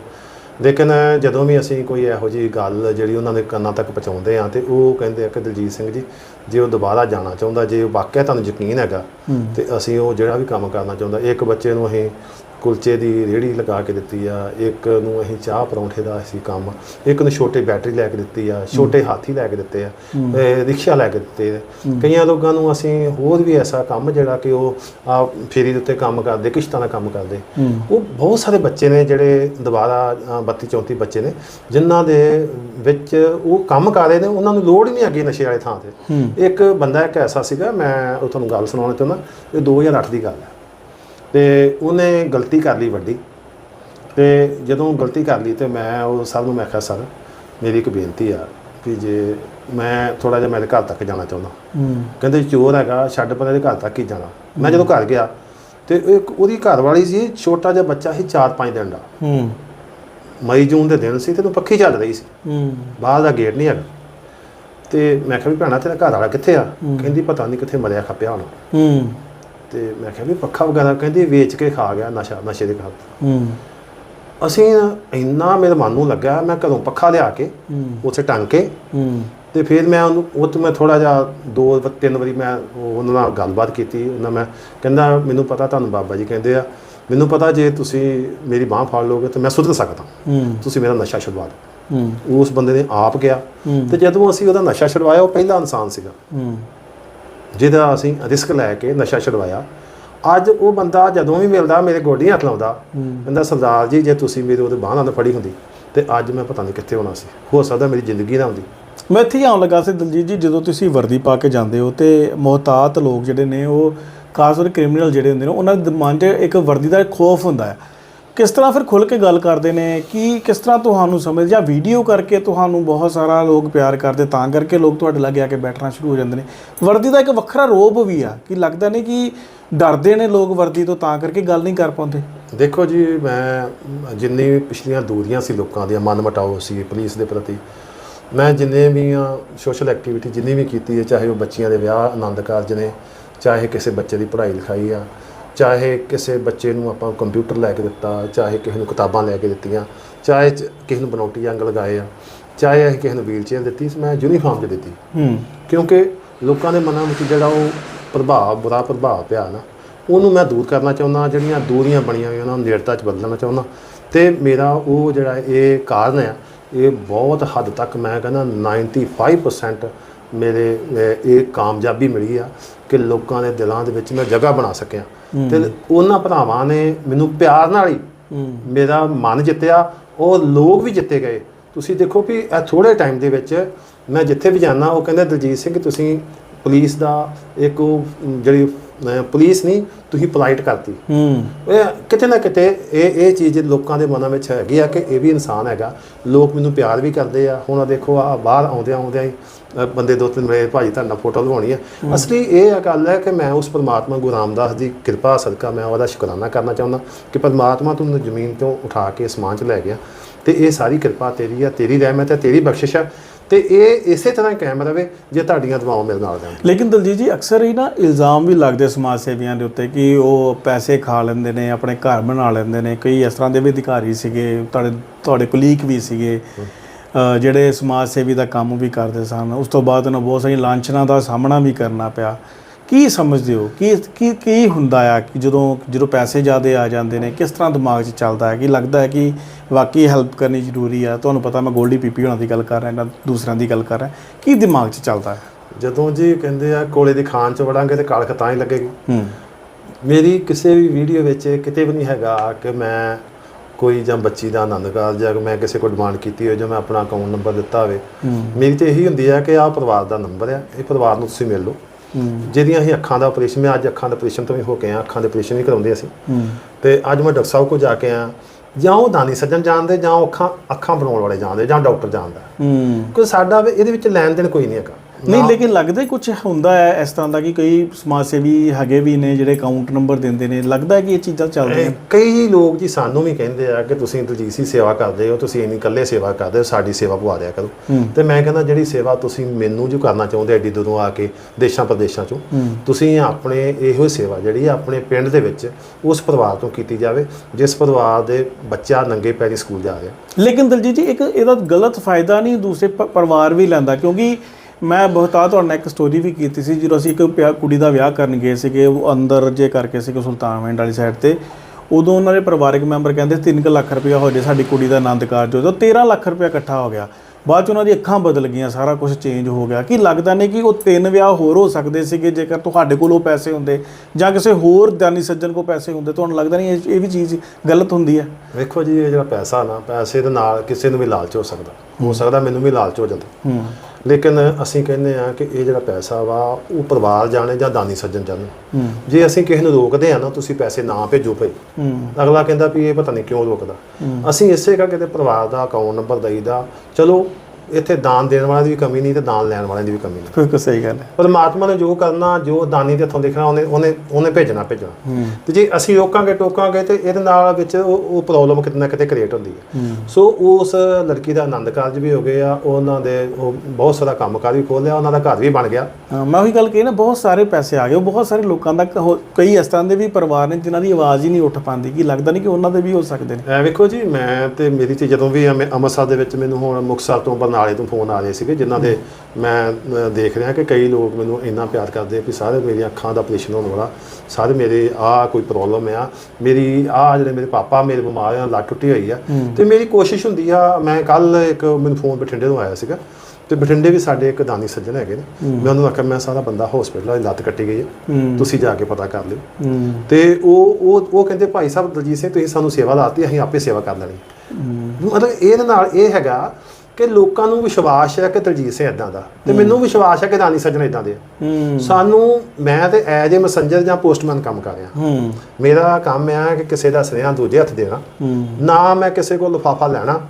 ਲੇਕਿਨ ਜਦੋਂ ਵੀ ਅਸੀਂ ਕੋਈ ਇਹੋ ਜਿਹੀ ਗੱਲ ਜਿਹੜੀ ਉਹਨਾਂ ਦੇ ਕੰਨਾਂ ਤੱਕ ਪਹੁੰਚਾਉਂਦੇ ਆ ਤੇ ਉਹ ਕਹਿੰਦੇ ਆ ਕਿ ਦਲਜੀਤ ਸਿੰਘ ਜੀ ਜੇ ਉਹ ਦੁਬਾਰਾ ਜਾਣਾ ਚਾਹੁੰਦਾ ਜੇ ਵਾਕਿਆ ਤੁਹਾਨੂੰ ਯਕੀਨ ਹੈਗਾ ਤੇ ਅਸੀਂ ਉਹ ਜਿਹੜਾ ਵੀ ਕੰਮ ਕਰਨਾ ਚਾਹੁੰਦਾ ਇੱਕ ਬੱਚੇ ਨੂੰ ਅਸੀਂ ਕੁਲਚੇ ਦੀ ਰੇੜੀ ਲਗਾ ਕੇ ਦਿੱਤੀ ਆ ਇੱਕ ਨੂੰ ਅਸੀਂ ਚਾਹ ਪਰੌਂਠੇ ਦਾ ਅਸੀਂ ਕੰਮ ਇੱਕ ਨੂੰ ਛੋਟੇ ਬੈਟਰੀ ਲੈ ਕੇ ਦਿੱਤੀ ਆ ਛੋਟੇ ਹਾਥੀ ਲੈ ਕੇ ਦਿੱਤੇ ਆ ਰਿਕਸ਼ਾ ਲੈ ਕੇ ਦਿੱਤੇ ਕਈਆਂ ਲੋਕਾਂ ਨੂੰ ਅਸੀਂ ਹੋਰ ਵੀ ਐਸਾ ਕੰਮ ਜਿਹੜਾ ਕਿ ਉਹ ਆ ਫੇਰੀ ਦੇ ਉੱਤੇ ਕੰਮ ਕਰਦੇ ਕਿਸ਼ਤਾਂ ਦਾ ਕੰਮ ਕਰਦੇ। ਉਹ ਬਹੁਤ ਸਾਰੇ ਬੱਚੇ ਨੇ ਜਿਹੜੇ ਦੁਬਾਰਾ ਅ, 32 34 ਬੱਚੇ ਨੇ ਜਿਨ੍ਹਾਂ ਦੇ ਵਿੱਚ ਉਹ ਕੰਮ ਕਰ ਰਹੇ ਨੇ ਉਹਨਾਂ ਨੂੰ ਲੋੜ ਹੀ ਨਹੀਂ ਅੱਗੇ ਨਸ਼ੇ ਵਾਲੇ ਥਾਂ ਤੇ। ਇੱਕ ਬੰਦਾ ਇੱਕ ਐਸਾ ਸੀਗਾ ਮੈਂ ਉਹ ਤੁਹਾਨੂੰ ਗੱਲ ਸੁਣਾਉਣਾ ਚਾਹੁੰਦਾ ਇਹ 2008 ਦੀ ਗੱਲ ਹੈ। ਤੇ ਉਹਨੇ ਗਲਤੀ ਕਰ ਲਈ ਵੱਡੀ। ਤੇ ਜਦੋਂ ਗਲਤੀ ਕਰ ਲਈ ਤੇ ਮੈਂ ਉਹ ਸਭ ਨੂੰ ਮੈਂ ਕਿਹਾ ਸਰ ਮੇਰੀ ਇੱਕ ਬੇਨਤੀ ਆ ਕਿ ਜੇ ਮੈਂ ਥੋੜਾ ਜਿਹਾ ਮੇਰੇ ਘਰ ਤੱਕ ਜਾਣਾ ਚਾਹੁੰਦਾ। ਕਹਿੰਦੇ ਚੋਰ ਹੈਗਾ ਛੱਡ ਪਰ ਇਹਦੇ ਘਰ ਤੱਕ ਹੀ ਜਾਣਾ। ਮੈਂ ਜਦੋਂ ਘਰ ਗਿਆ ਤੇ ਇੱਕ ਉਹਦੀ ਘਰ ਵਾਲੀ ਸੀ ਛੋਟਾ ਜਿਹਾ ਬੱਚਾ ਸੀ 4-5 ਦਿਨ ਦਾ। ਹੂੰ। ਮਈ ਜੂਨ ਦੇ ਦਿਨ ਸੀ ਤੇ ਉਹ ਪੱਖੀ ਚੱਲ ਰਹੀ ਸੀ। ਹੂੰ। ਬਾਹਰ ਦਾ ਗੇਟ ਨਹੀਂ ਹੈਗਾ। ਤੇ ਮੈਂ ਕਿਹਾ ਵੀ ਭੈਣਾ ਤੇਰਾ ਘਰ ਵਾਲਾ ਕਿੱਥੇ ਆ? ਕਹਿੰਦੀ ਪਤਾ ਨਹੀਂ ਕਿੱਥੇ ਮਰਿਆ ਖੱਪਿਆ ਹੋਣਾ। ਹੂੰ। ਤੇ ਮੈਂ ਕਿਹਾ ਵੀ ਪੱਖਾ ਵਗੈਰਾ ਕਹਿੰਦੀ ਵੇਚ ਕੇ ਖਾ ਗਿਆ ਨਸ਼ਾ ਨਸ਼ੇ ਦੇ ਖਾਤ ਹੂੰ। ਅਸੀਂ ਇੰਨਾ ਮੇਰੇ ਮਨ ਨੂੰ ਲੱਗਾ ਮੈਂ ਘਰੋਂ ਪੱਖਾ ਲਿਆ ਕੇ ਉੱਥੇ ਟੰਗ ਕੇ ਹੂੰ। ਤੇ ਫਿਰ ਮੈਂ ਉਹਨੂੰ ਉਹ ਤੋਂ ਮੈਂ ਥੋੜਾ ਜਿਹਾ ਦੋ ਤਿੰਨ ਵਾਰੀ ਮੈਂ ਉਹ- ਉਹਨਾਂ ਨਾਲ ਗੱਲਬਾਤ ਕੀਤੀ ਉਹਨਾਂ ਮੈਂ ਕਹਿੰਦਾ ਮੈਨੂੰ ਪਤਾ ਤੁਹਾਨੂੰ ਬਾਬਾ ਜੀ ਕਹਿੰਦੇ ਆ ਮੈਨੂੰ ਪਤਾ ਜੇ ਤੁਸੀਂ ਮੇਰੀ ਬਾਹ ਫੜ ਲਓਗੇ ਤਾਂ ਮੈਂ ਸੁਧਰ ਸਕਦਾ। ਤੁਸੀਂ ਮੇਰਾ ਨਸ਼ਾ ਛੁਡਵਾ ਦਿਓ। ਉਸ ਬੰਦੇ ਨੇ ਆਪ ਗਿਆ। ਤੇ ਜਦੋਂ ਅਸੀਂ ਉਹਦਾ ਨਸ਼ਾ ਛੁਡਵਾਇਆ ਉਹ ਪਹਿਲਾ ਇਨਸਾਨ ਸੀਗਾ। ਜਿਹਦਾ ਅਸੀਂ ਰਿਸਕ ਲੈ ਕੇ ਨਸ਼ਾ ਛੁਡਵਾਇਆ। ਅੱਜ ਉਹ ਬੰਦਾ ਜਦੋਂ ਵੀ ਮਿਲਦਾ ਮੇਰੇ ਗੋਡੀਆਂ ਹੱਥ ਲਾਉਂਦਾ। ਕਹਿੰਦਾ ਸਰਦਾਰ ਜੀ ਜੇ ਤੁਸੀਂ ਮੇਰੇ ਉਹਦੇ ਬਾਹਾਂ ਨਾਲ ਫੜੀ ਹੁੰਦੀ ਤੇ ਅੱਜ ਮੈਂ ਪਤਾ ਨਹੀਂ ਕਿੱਥੇ ਹੋਣਾ ਸੀ। ਹੋ ਸਕਦਾ ਮੇਰੀ ਜ਼ਿੰਦਗੀ ਨਾ ਹੁੰਦੀ। ਮੈਂ ਇੱਥੇ ਆਉਣ ਲੱਗਾ ਸੀ ਦਲਜੀਤ ਜੀ ਜਦੋਂ ਤੁਸੀਂ ਵਰਦੀ ਪਾ ਕੇ ਜਾਂਦੇ ਹੋ ਤੇ ਮੁਹਤਾਤ ਲੋਕ ਜਿਹੜੇ ਨੇ ਉਹ ਖਾਸ ਕਰਕੇ ਕ੍ਰਿਮੀਨਲ ਜਿਹੜੇ ਹੁੰਦੇ ਨੇ ਉਹਨਾਂ ਦੇ ਮਨ 'ਚ ਇੱਕ ਵਰਦੀ ਦਾ ਖੌਫ ਹੁੰਦਾ ਹੈ। ਕਿਸ ਤਰ੍ਹਾਂ ਫਿਰ ਖੁੱਲ ਕੇ ਗੱਲ ਕਰਦੇ ਨੇ? ਕਿ, ਕਿਸ ਤਰ੍ਹਾਂ ਤੁਹਾਨੂੰ ਸਮਝ ਜਾਂ ਵੀਡੀਓ ਕਰਕੇ ਤੁਹਾਨੂੰ ਬਹੁਤ ਸਾਰਾ ਲੋਕ ਪਿਆਰ ਕਰਦੇ, ਤਾਂ ਕਰਕੇ ਲੋਕ ਤੁਹਾਡੇ ਲਾਗੇ ਆ ਕੇ ਬੈਠਣਾ ਸ਼ੁਰੂ ਹੋ ਜਾਂਦੇ ਨੇ? ਵਰਦੀ ਦਾ ਇੱਕ ਵੱਖਰਾ ਰੋਪ ਵੀ ਆ, ਕਿ ਲੱਗਦਾ ਨਹੀਂ ਕਿ ਡਰਦੇ ਨੇ ਲੋਕ ਵਰਦੀ ਤੋਂ, ਤਾਂ ਕਰਕੇ ਗੱਲ ਨਹੀਂ ਕਰ ਪਾਉਂਦੇ? ਦੇਖੋ ਜੀ, ਮੈਂ ਜਿੰਨੀ ਵੀ ਪਿਛਲੀਆਂ ਦੂਰੀਆਂ ਸੀ ਲੋਕਾਂ ਦੀਆਂ, ਮਨ ਮਟਾਓ ਸੀ ਪੁਲਿਸ ਦੇ ਪ੍ਰਤੀ, ਮੈਂ ਜਿੰਨੇ ਵੀ ਸੋਸ਼ਲ ਐਕਟੀਵਿਟੀ ਜਿੰਨੀ ਵੀ ਕੀਤੀ ਹੈ, ਚਾਹੇ ਉਹ ਬੱਚਿਆਂ ਦੇ ਵਿਆਹ, ਆਨੰਦ ਕਾਰਜ ਨੇ, ਚਾਹੇ ਕਿਸੇ ਬੱਚੇ ਦੀ ਪੜ੍ਹਾਈ ਲਿਖਾਈ ਆ ਚਾਹੇ ਕਿਸੇ ਬੱਚੇ ਨੂੰ ਆਪਾਂ ਕੰਪਿਊਟਰ ਲੈ ਕੇ ਦਿੱਤਾ ਚਾਹੇ ਕਿਸੇ ਨੂੰ ਕਿਤਾਬਾਂ ਲੈ ਕੇ ਦਿੱਤੀਆਂ ਚਾਹੇ ਕਿਸੇ ਨੂੰ ਬਨੌਟੀ ਅੰਗ ਲਗਾਏ ਆ ਚਾਹੇ ਅਸੀਂ ਕਿਸੇ ਨੂੰ ਵੀਲਚੇਅਰ ਦਿੱਤੀ ਮੈਂ ਯੂਨੀਫਾਰਮ 'ਚ ਦਿੱਤੀ। ਹੂੰ। ਕਿਉਂਕਿ ਲੋਕਾਂ ਦੇ ਮਨਾਂ ਵਿੱਚ ਜਿਹੜਾ ਉਹ ਪ੍ਰਭਾਵ ਬੁਰਾ ਪ੍ਰਭਾਵ ਪਿਆ ਨਾ ਉਹਨੂੰ ਮੈਂ ਦੂਰ ਕਰਨਾ ਚਾਹੁੰਦਾ ਜਿਹੜੀਆਂ ਦੂਰੀਆਂ ਬਣੀਆਂ ਹੋਈਆਂ ਉਹਨਾਂ ਨੂੰ ਨੇੜਤਾ 'ਚ ਬਦਲਣਾ ਚਾਹੁੰਦਾ। ਤੇ ਮੇਰਾ ਉਹ ਜਿਹੜਾ ਇਹ ਕਾਰਨ ਆ ਇਹ ਬਹੁਤ ਹੱਦ ਤੱਕ ਮੈਂ ਕਹਿੰਦਾ 95% ਮੇਰੇ ਇਹ ਕਾਮਯਾਬੀ ਮਿਲੀ ਆ ਕਿ ਲੋਕਾਂ ਦੇ ਦਿਲਾਂ ਦੇ ਵਿੱਚ ਮੈਂ ਜਗ੍ਹਾ ਬਣਾ ਸਕਿਆ। ਤੇ ਉਹਨਾਂ ਭਰਾਵਾਂ ਨੇ ਮੈਨੂੰ ਪਿਆਰ ਨਾਲ ਹੀ ਮੇਰਾ ਮਨ ਜਿੱਤਿਆ ਉਹ ਲੋਕ ਵੀ ਜਿੱਤੇ ਗਏ। ਤੁਸੀਂ ਦੇਖੋ ਵੀ ਇਹ ਥੋੜੇ ਟਾਈਮ ਦੇ ਵਿੱਚ ਮੈਂ ਜਿੱਥੇ ਵੀ ਜਾਣਾ ਉਹ ਕਹਿੰਦਾ ਦਲਜੀਤ ਸਿੰਘ ਤੁਸੀਂ ਪੁਲਿਸ ਦਾ ਇੱਕ ਜਿਹੜੀ ਪੁਲਿਸ ਨਹੀਂ ਤੁਸੀਂ ਪੋਲਾਈਟ ਕਰਤੀ। ਹੂੰ। ਇਹ ਕਿਤੇ ਨਾ ਕਿਤੇ ਇਹ ਇਹ ਚੀਜ਼ ਲੋਕਾਂ ਦੇ ਮਨਾਂ ਵਿੱਚ ਹੈਗੀ ਆ ਕਿ ਇਹ ਵੀ ਇਨਸਾਨ ਹੈਗਾ। ਲੋਕ ਮੈਨੂੰ ਪਿਆਰ ਵੀ ਕਰਦੇ ਆ। ਹੁਣ ਆਹ ਦੇਖੋ ਆ ਬਾਹਰ ਆਉਂਦਿਆਂ ਆਉਂਦਿਆਂ ਹੀ ਬੰਦੇ ਦੋ ਤਿੰਨ ਮੇਰੇ ਭਾਜੀ ਤੁਹਾਡੇ ਫੋਟੋ ਲਵਾਉਣੀ ਆ। ਅਸਲੀ ਇਹ ਆ ਗੱਲ ਹੈ ਕਿ ਮੈਂ ਉਸ ਪਰਮਾਤਮਾ ਗੁਰੂ ਰਾਮਦਾਸ ਦੀ ਕਿਰਪਾ ਸਦਕਾ ਮੈਂ ਉਹਦਾ ਸ਼ੁਕਰਾਨਾ ਕਰਨਾ ਚਾਹੁੰਦਾ ਕਿ ਪਰਮਾਤਮਾ ਤੂੰ ਮੈਨੂੰ ਜ਼ਮੀਨ ਤੋਂ ਉਠਾ ਕੇ ਅਸਮਾਨ 'ਚ ਲੈ ਗਿਆ ਤੇ ਇਹ ਸਾਰੀ ਕਿਰਪਾ ਤੇਰੀ ਆ ਤੇਰੀ ਰਹਿਮਤ ਹੈ ਤੇਰੀ ਬਖਸ਼ਿਸ਼ ਆ। ਤੇ ਇਹ ਇਸੇ ਤਰ੍ਹਾਂ ਕਾਇਮ ਰਵੇ ਜੇ ਤੁਹਾਡੀਆਂ ਦਵਾਵਾਂ ਮੇਰੇ ਨਾਲ ਰਹਿਣ। ਲੇਕਿਨ ਦਲਜੀਤ ਜੀ, ਅਕਸਰ ਹੀ ਨਾ ਇਲਜ਼ਾਮ ਵੀ ਲੱਗਦੇ ਸਮਾਜ ਸੇਵੀਆਂ ਦੇ ਉੱਤੇ ਕਿ ਉਹ ਪੈਸੇ ਖਾ ਲੈਂਦੇ ਨੇ, ਆਪਣੇ ਘਰ ਬਣਾ ਲੈਂਦੇ ਨੇ। ਕਈ ਇਸ ਤਰ੍ਹਾਂ ਦੇ ਵੀ ਅਧਿਕਾਰੀ ਸੀਗੇ, ਤੁਹਾਡੇ ਤੁਹਾਡੇ ਕੁਲੀਕ ਵੀ ਸੀਗੇ ਜਿਹੜੇ ਸਮਾਜ ਸੇਵੀ ਦਾ ਕੰਮ ਵੀ ਕਰਦੇ ਸਨ। ਉਸ ਤੋਂ ਬਾਅਦ ਉਹਨਾਂ ਬਹੁਤ ਸਾਰੀਆਂ ਲਾਂਛਨਾਂ ਦਾ ਸਾਹਮਣਾ ਵੀ ਕਰਨਾ ਪਿਆ। ਕੀ ਸਮਝਦੇ ਹੋ? ਕੀ ਕੀ ਕੀ ਹੁੰਦਾ ਆ ਕਿ ਜਦੋਂ ਜਦੋਂ ਪੈਸੇ ਜ਼ਿਆਦੇ ਆ ਜਾਂਦੇ ਨੇ ਕਿਸ ਤਰ੍ਹਾਂ ਦਿਮਾਗ 'ਚ ਚੱਲਦਾ ਹੈ? ਕਿ ਲੱਗਦਾ ਹੈ ਕਿ ਵਾਕਈ ਹੈਲਪ ਕਰਨੀ ਜ਼ਰੂਰੀ ਆ? ਤੁਹਾਨੂੰ ਪਤਾ ਮੈਂ ਗੋਲਡੀ ਪੀਪੀ ਹੋਣਾ ਦੀ ਗੱਲ ਕਰ ਰਿਹਾ ਨਾ ਦੂਸਰਿਆਂ ਦੀ ਗੱਲ ਕਰ ਰਿਹਾ। ਕੀ ਦਿਮਾਗ 'ਚ ਚੱਲਦਾ ਹੈ? ਜਦੋਂ ਜੀ ਕਹਿੰਦੇ ਆ ਕੋਲੇ ਦੀ ਖਾਨ 'ਚ ਵੜਾਂਗੇ ਤੇ ਕਾਲਖ ਤਾਂ ਹੀ ਲੱਗੇਗੀ। ਹੂੰ। ਮੇਰੀ ਕਿਸੇ ਵੀ ਵੀਡੀਓ ਵਿੱਚ ਕਿਤੇ ਵੀ ਨਹੀਂ ਹੈਗਾ ਕਿ ਮੈਂ ਕੋਈ ਜਾਂ ਬੱਚੀ ਦਾ ਆਨੰਦ ਕਾਰਜ ਜਾਂ ਮੈਂ ਕਿਸੇ ਕੋਲ ਡਿਮਾਂਡ ਕੀਤੀ ਹੋਵੇ ਜਾਂ ਮੈਂ ਆਪਣਾ ਅਕਾਊਂਟ ਨੰਬਰ ਦਿੱਤਾ ਹੋਵੇ। ਮੇਰੀ ਤੇ ਇਹੀ ਹੁੰਦੀ ਹੈ ਕਿ ਆਹ ਪਰਿਵਾਰ ਦਾ ਨੰਬਰ ਆ ਇਹ ਪਰਿਵਾਰ ਨੂੰ ਤੁਸੀਂ ਮਿਲ ਲਓ। ਜਿਹਦੀਆਂ ਅਸੀਂ ਅੱਖਾਂ ਦਾ ਆਪਰੇਸ਼ਨ ਮੈਂ ਅੱਜ ਅੱਖਾਂ ਦਾ ਆਪਰੇਸ਼ਨ ਤੋਂ ਵੀ ਹੋ ਕੇ ਆਇਆ ਅੱਖਾਂ ਦੇ ਆਪਰੇਸ਼ਨ ਵੀ ਕਰਾਉਂਦੇ ਅਸੀਂ। ਤੇ ਅੱਜ ਮੈਂ ਡਾਕਟਰ ਸਾਹਿਬ ਕੋਲ ਜਾ ਕੇ ਆਇਆ ਜਾਂ ਉਹ ਦਾਨੀ ਸੱਜਣ ਜਾਣਦੇ ਜਾਂ ਅੱਖਾਂ ਅੱਖਾਂ ਬਣਾਉਣ ਵਾਲੇ ਜਾਣਦੇ ਜਾਂ ਡਾਕਟਰ ਜਾਣਦਾ। ਹੂੰ। ਕਿਉਂਕਿ ਸਾਡਾ ਇਹਦੇ ਵਿੱਚ ਲੈਣ ਦੇਣ ਕੋਈ ਨਹੀਂ ਹੈਗਾ। ਨਹੀਂ ਲੇਕਿਨ ਲੱਗਦਾ ਕੁਝ ਹੁੰਦਾ ਹੈ ਇਸ ਤਰ੍ਹਾਂ ਦਾ ਕਿ ਕਈ ਸਮਾਜ ਸੇਵੀ ਹੈਗੇ ਵੀ ਨੇ ਜਿਹੜੇ ਅਕਾਊਂਟ ਨੰਬਰ ਦਿੰਦੇ ਨੇ। ਲੱਗਦਾ ਹੈ ਕਿ ਇਹ ਚੀਜ਼ਾਂ ਚੱਲਦੀਆਂ ਕਈ ਲੋਕ ਜੀ ਸਾਨੂੰ ਵੀ ਕਹਿੰਦੇ ਆ ਕਿ ਤੁਸੀਂ ਦਲਜੀਤ ਸੇਵਾ ਕਰਦੇ ਹੋ ਤੁਸੀਂ ਇੰਨੀ ਇਕੱਲੇ ਸੇਵਾ ਕਰਦੇ ਹੋ ਸਾਡੀ ਸੇਵਾ ਪਵਾ ਦਿਆ ਕਰੋ। ਤੇ ਮੈਂ ਕਹਿੰਦਾ ਜਿਹੜੀ ਸੇਵਾ ਤੁਸੀਂ ਮੈਨੂੰ ਜੋ ਕਰਨਾ ਚਾਹੁੰਦੇ ਐਡੀ ਦੂਰੋਂ ਆ ਕੇ ਦੇਸ਼ਾਂ ਪ੍ਰਦੇਸ਼ਾਂ ਚੋਂ ਤੁਸੀਂ ਆਪਣੇ ਇਹੋ ਸੇਵਾ ਜਿਹੜੀ ਆਪਣੇ ਪਿੰਡ ਦੇ ਵਿੱਚ ਉਸ ਪਰਿਵਾਰ ਤੋਂ ਕੀਤੀ ਜਾਵੇ ਜਿਸ ਪਰਿਵਾਰ ਦੇ ਬੱਚਾ ਨੰਗੇ ਪੈਰੀ ਸਕੂਲ ਜਾ ਰਿਹਾ। ਲੇਕਿਨ ਦਲਜੀਤ ਜੀ ਇੱਕ ਇਹਦਾ ਗਲਤ ਫਾਇਦਾ ਨਹੀਂ ਦੂਸਰੇ ਪਰਿਵਾਰ ਵੀ ਲੈਂਦਾ ਕਿਉਂਕਿ ਮੈਂ ਬਹੁਤਾ ਤੁਹਾਡੇ ਨਾਲ ਇੱਕ ਸਟੋਰੀ ਵੀ ਕੀਤੀ ਸੀ ਜਦੋਂ ਅਸੀਂ ਇੱਕ ਪਿਆ- ਕੁੜੀ ਦਾ ਵਿਆਹ ਕਰਨ ਗਏ ਸੀਗੇ ਉਹ ਅੰਦਰ ਜੇ ਕਰਕੇ ਸੀਗੇ ਸੁਲਤਾਨਵਿੰਡ ਵਾਲੀ ਸਾਈਡ ਤੇ ਉਦੋਂ ਉਹਨਾਂ ਦੇ ਪਰਿਵਾਰਕ ਮੈਂਬਰ ਕਹਿੰਦੇ 3 ਲੱਖ ਰੁਪਇਆ ਹੋ ਜੇ ਸਾਡੀ ਕੁੜੀ ਦਾ ਆਨੰਦ ਕਾਰਜ ਹੋ ਜਾ 13 ਲੱਖ ਰੁਪਇਆ ਇਕੱਠਾ ਹੋ ਗਿਆ। ਬਾਅਦ ਚ ਉਹਨਾਂ ਦੀ ਅੱਖਾਂ ਬਦਲ ਗਈਆਂ ਸਾਰਾ ਕੁਝ ਚੇਂਜ ਹੋ ਗਿਆ। ਕੀ ਲੱਗਦਾ ਨਹੀਂ ਕਿ ਉਹ ਤਿੰਨ ਵਿਆਹ ਹੋਰ ਹੋ ਸਕਦੇ ਸੀਗੇ ਜੇਕਰ ਤੁਹਾਡੇ ਕੋਲ ਉਹ ਪੈਸੇ ਹੁੰਦੇ ਜਾਂ ਕਿਸੇ ਹੋਰ ਦਾਨੀ ਸੱਜਣ ਕੋਲ ਪੈਸੇ ਹੁੰਦੇ ਤੁਹਾਨੂੰ ਲੱਗਦਾ ਨਹੀਂ ਇਹ ਇਹ ਵੀ ਚੀਜ਼ ਗਲਤ ਹੁੰਦੀ ਹੈ? ਵੇਖੋ ਜੀ ਇਹ ਜਿਹੜਾ ਪੈਸਾ ਨਾ ਪੈਸੇ ਦੇ ਨਾਲ ਕਿਸੇ ਨੂੰ ਵੀ ਲਾਲਚ ਹੋ ਸਕਦਾ। ਹੋ ਸਕਦਾ ਮੈਨੂੰ ਵੀ ਲਾਲਚ ਹੋ ਜਾਂਦਾ। ਹੂੰ। ਲੇਕਿਨ ਅਸੀਂ ਕਹਿੰਦੇ ਆ ਕਿ ਇਹ ਜਿਹੜਾ ਪੈਸਾ ਵਾ ਉਹ ਪਰਿਵਾਰ ਜਾਣੇ ਜਾਂ ਦਾਨੀ ਸੱਜਣ ਜਾਣੇ। ਜੇ ਅਸੀਂ ਕਿਸੇ ਨੂੰ ਰੋਕਦੇ ਆ ਨਾ ਤੁਸੀਂ ਪੈਸੇ ਨਾ ਭੇਜੋ ਭਾਈ। ਅਗਲਾ ਕਹਿੰਦਾ ਵੀ ਇਹ ਪਤਾ ਨਹੀਂ ਕਿਉਂ ਰੋਕਦਾ। ਅਸੀਂ ਇਸੇ ਕਰਕੇ ਤੇ ਪਰਿਵਾਰ ਦਾ ਅਕਾਊਂਟ ਨੰਬਰ ਦਈਦਾ ਚਲੋ ਇੱਥੇ ਦਾਨ ਦੇਣ ਵਾਲਿਆਂ ਦੀ ਵੀ ਕਮੀ ਨਹੀਂ ਤੇ ਦਾਨ ਲੈਣ ਵਾਲਿਆਂ ਦੀ ਵੀ ਕਮੀ ਨਹੀਂ। ਬਿਲਕੁਲ ਸਹੀ ਗੱਲ ਹੈ। ਪਰਮਾਤਮਾ ਨੇ ਜੋ ਕਰਨਾ ਜੋ ਦਾਨੀ ਦੇ ਹੱਥੋਂ ਦੇਖਣਾ ਉਹਨੇ ਉਹਨੇ ਉਹਨੇ ਭੇਜਣਾ ਭੇਜਣਾ। ਤੇ ਜੇ ਅਸੀਂ ਰੋਕਾਂਗੇ ਟੋਕਾਂਗੇ ਤੇ ਇਹਦੇ ਨਾਲ ਵਿੱਚ ਉਹ ਪ੍ਰੋਬਲਮ ਕਿਤੇ ਨਾ ਕਿਤੇ ਕ੍ਰੀਏਟ ਹੁੰਦੀ ਹੈ। ਸੋ ਉਸ ਲੜਕੀ ਦਾ ਆਨੰਦ ਕਾਰਜ ਵੀ ਹੋ ਗਏ ਆ ਉਹਨਾਂ ਦੇ ਉਹ ਬਹੁਤ ਸਾਰਾ ਕੰਮਕਾਰ ਵੀ ਖੋਲਿਆ ਉਹਨਾਂ ਦਾ ਘਰ ਵੀ ਬਣ ਗਿਆ। ਮੈਂ ਉਹੀ ਗੱਲ ਕਹੀ ਨਾ ਬਹੁਤ ਸਾਰੇ ਪੈਸੇ ਆ ਗਏ। ਬਹੁਤ ਸਾਰੇ ਲੋਕਾਂ ਦਾ ਕਈ ਇਸ ਤਰ੍ਹਾਂ ਦੇ ਵੀ ਪਰਿਵਾਰ ਨੇ ਜਿਨ੍ਹਾਂ ਦੀ ਆਵਾਜ਼ ਹੀ ਨਹੀਂ ਉੱਠ ਪਾਉਂਦੀ ਕਿ ਲੱਗਦਾ ਨਹੀਂ ਕਿ ਉਹਨਾਂ ਦੇ ਵੀ ਹੋ ਸਕਦੇ ਨੇ। ਐ ਵੇਖੋ ਜੀ ਮੈਂ ਤੇ ਮੇਰੀ ਤੇ ਜਦੋਂ ਵੀ ਅੰਮ੍ਰਿਤਸਰ ਦੇ ਵਿੱਚ ਮੈਨੂੰ ਹੁਣ ਮੁਕਤਸਰ ਤੋਂ ਬਰਨਾਲੇ ਤੋਂ ਫੋਨ ਆ ਰਹੇ ਸੀਗੇ ਜਿਨ੍ਹਾਂ ਦੇ ਮੈਂ ਦੇਖ ਰਿਹਾ ਕਿ ਕਈ ਲੋਕ ਮੈਨੂੰ ਇੰਨਾ ਪਿਆਰ ਕਰਦੇ ਆ ਵੀ ਸਾਰੇ ਮੇਰੀਆਂ ਅੱਖਾਂ ਦਾ ਆਪਰੇਸ਼ਨ ਹੋਣ ਵਾਲਾ ਸਾਰੇ ਮੇਰੇ ਆ ਕੋਈ ਪ੍ਰੋਬਲਮ ਆ ਮੇਰੀ ਆ ਜਿਹੜੇ ਮੇਰੇ ਪਾਪਾ ਮੇਰੇ ਬਿਮਾਰ ਆ ਲੱਤ ਟੁੱਟੀ ਹੋਈ ਆ ਤੇ ਮੇਰੀ ਕੋਸ਼ਿਸ਼ ਹੁੰਦੀ ਆ ਮੈਂ ਕੱਲ ਇੱਕ ਮੈਨੂੰ ਫੋਨ ਬਠਿੰਡੇ ਤੋਂ ਆਇਆ ਸੀਗਾ ਤੇ ਬਠਿੰਡੇ ਵੀ ਸਾਡੇ ਇੱਕ ਦਾਨੀ ਸੱਜਣ ਹੈਗੇ ਨੇ ਮੈਂ ਉਹਨਾਂ ਨੂੰ ਆਖਿਆ ਮੈਂ ਸਾਰਾ ਬੰਦਾ ਹਸਪੀਟਲ ਆ ਲੱਤ ਕੱਟੀ ਗਈ ਹੈ। ਤੁਸੀਂ ਜਾ ਕੇ ਪਤਾ ਕਰ ਲਿਓ। ਤੇ ਉਹ ਉਹ ਉਹ ਕਹਿੰਦੇ ਭਾਈ ਸਾਹਿਬ ਦਲਜੀਤ ਸਿੰਘ ਤੁਸੀਂ ਸਾਨੂੰ ਸੇਵਾ ਲਾਤੀ ਅਸੀਂ ਆਪੇ ਸੇਵਾ ਕਰ ਲੈਣੀ। ਮਤਲਬ ਇਹਦੇ ਨਾਲ ਇਹ ਹੈਗਾ ਕਿ ਲੋਕਾਂ ਨੂੰ ਵਿਸ਼ਵਾਸ ਹੈ ਕਿ ਦਲਜੀਤ ਸਿੰਘ ਇਦਾਂ ਦਾ ਤੇ ਮੈਨੂੰ ਵਿਸ਼ਵਾਸ ਹੈ ਕਿ ਦਾਨੀ ਸੱਜਣ ਇਦਾਂ ਦੇ ਆ। ਸਾਨੂੰ ਮੈਂ ਤੇ ਐਜ ਏ ਮੈਸੇਂਜਰ ਜਾਂ ਪੋਸਟਮੈਨ ਕੰਮ ਕਰ ਰਿਹਾ। ਮੇਰਾ ਕੰਮ ਹੈ ਕਿ ਕਿਸੇ ਦਾ ਸੁਨੇਹਾ ਦੂਜੇ ਹੱਥ ਦੇਣਾ। ਨਾ ਮੈਂ ਕਿਸੇ ਕੋਲ ਲਿਫਾਫਾ ਲੈਣਾ।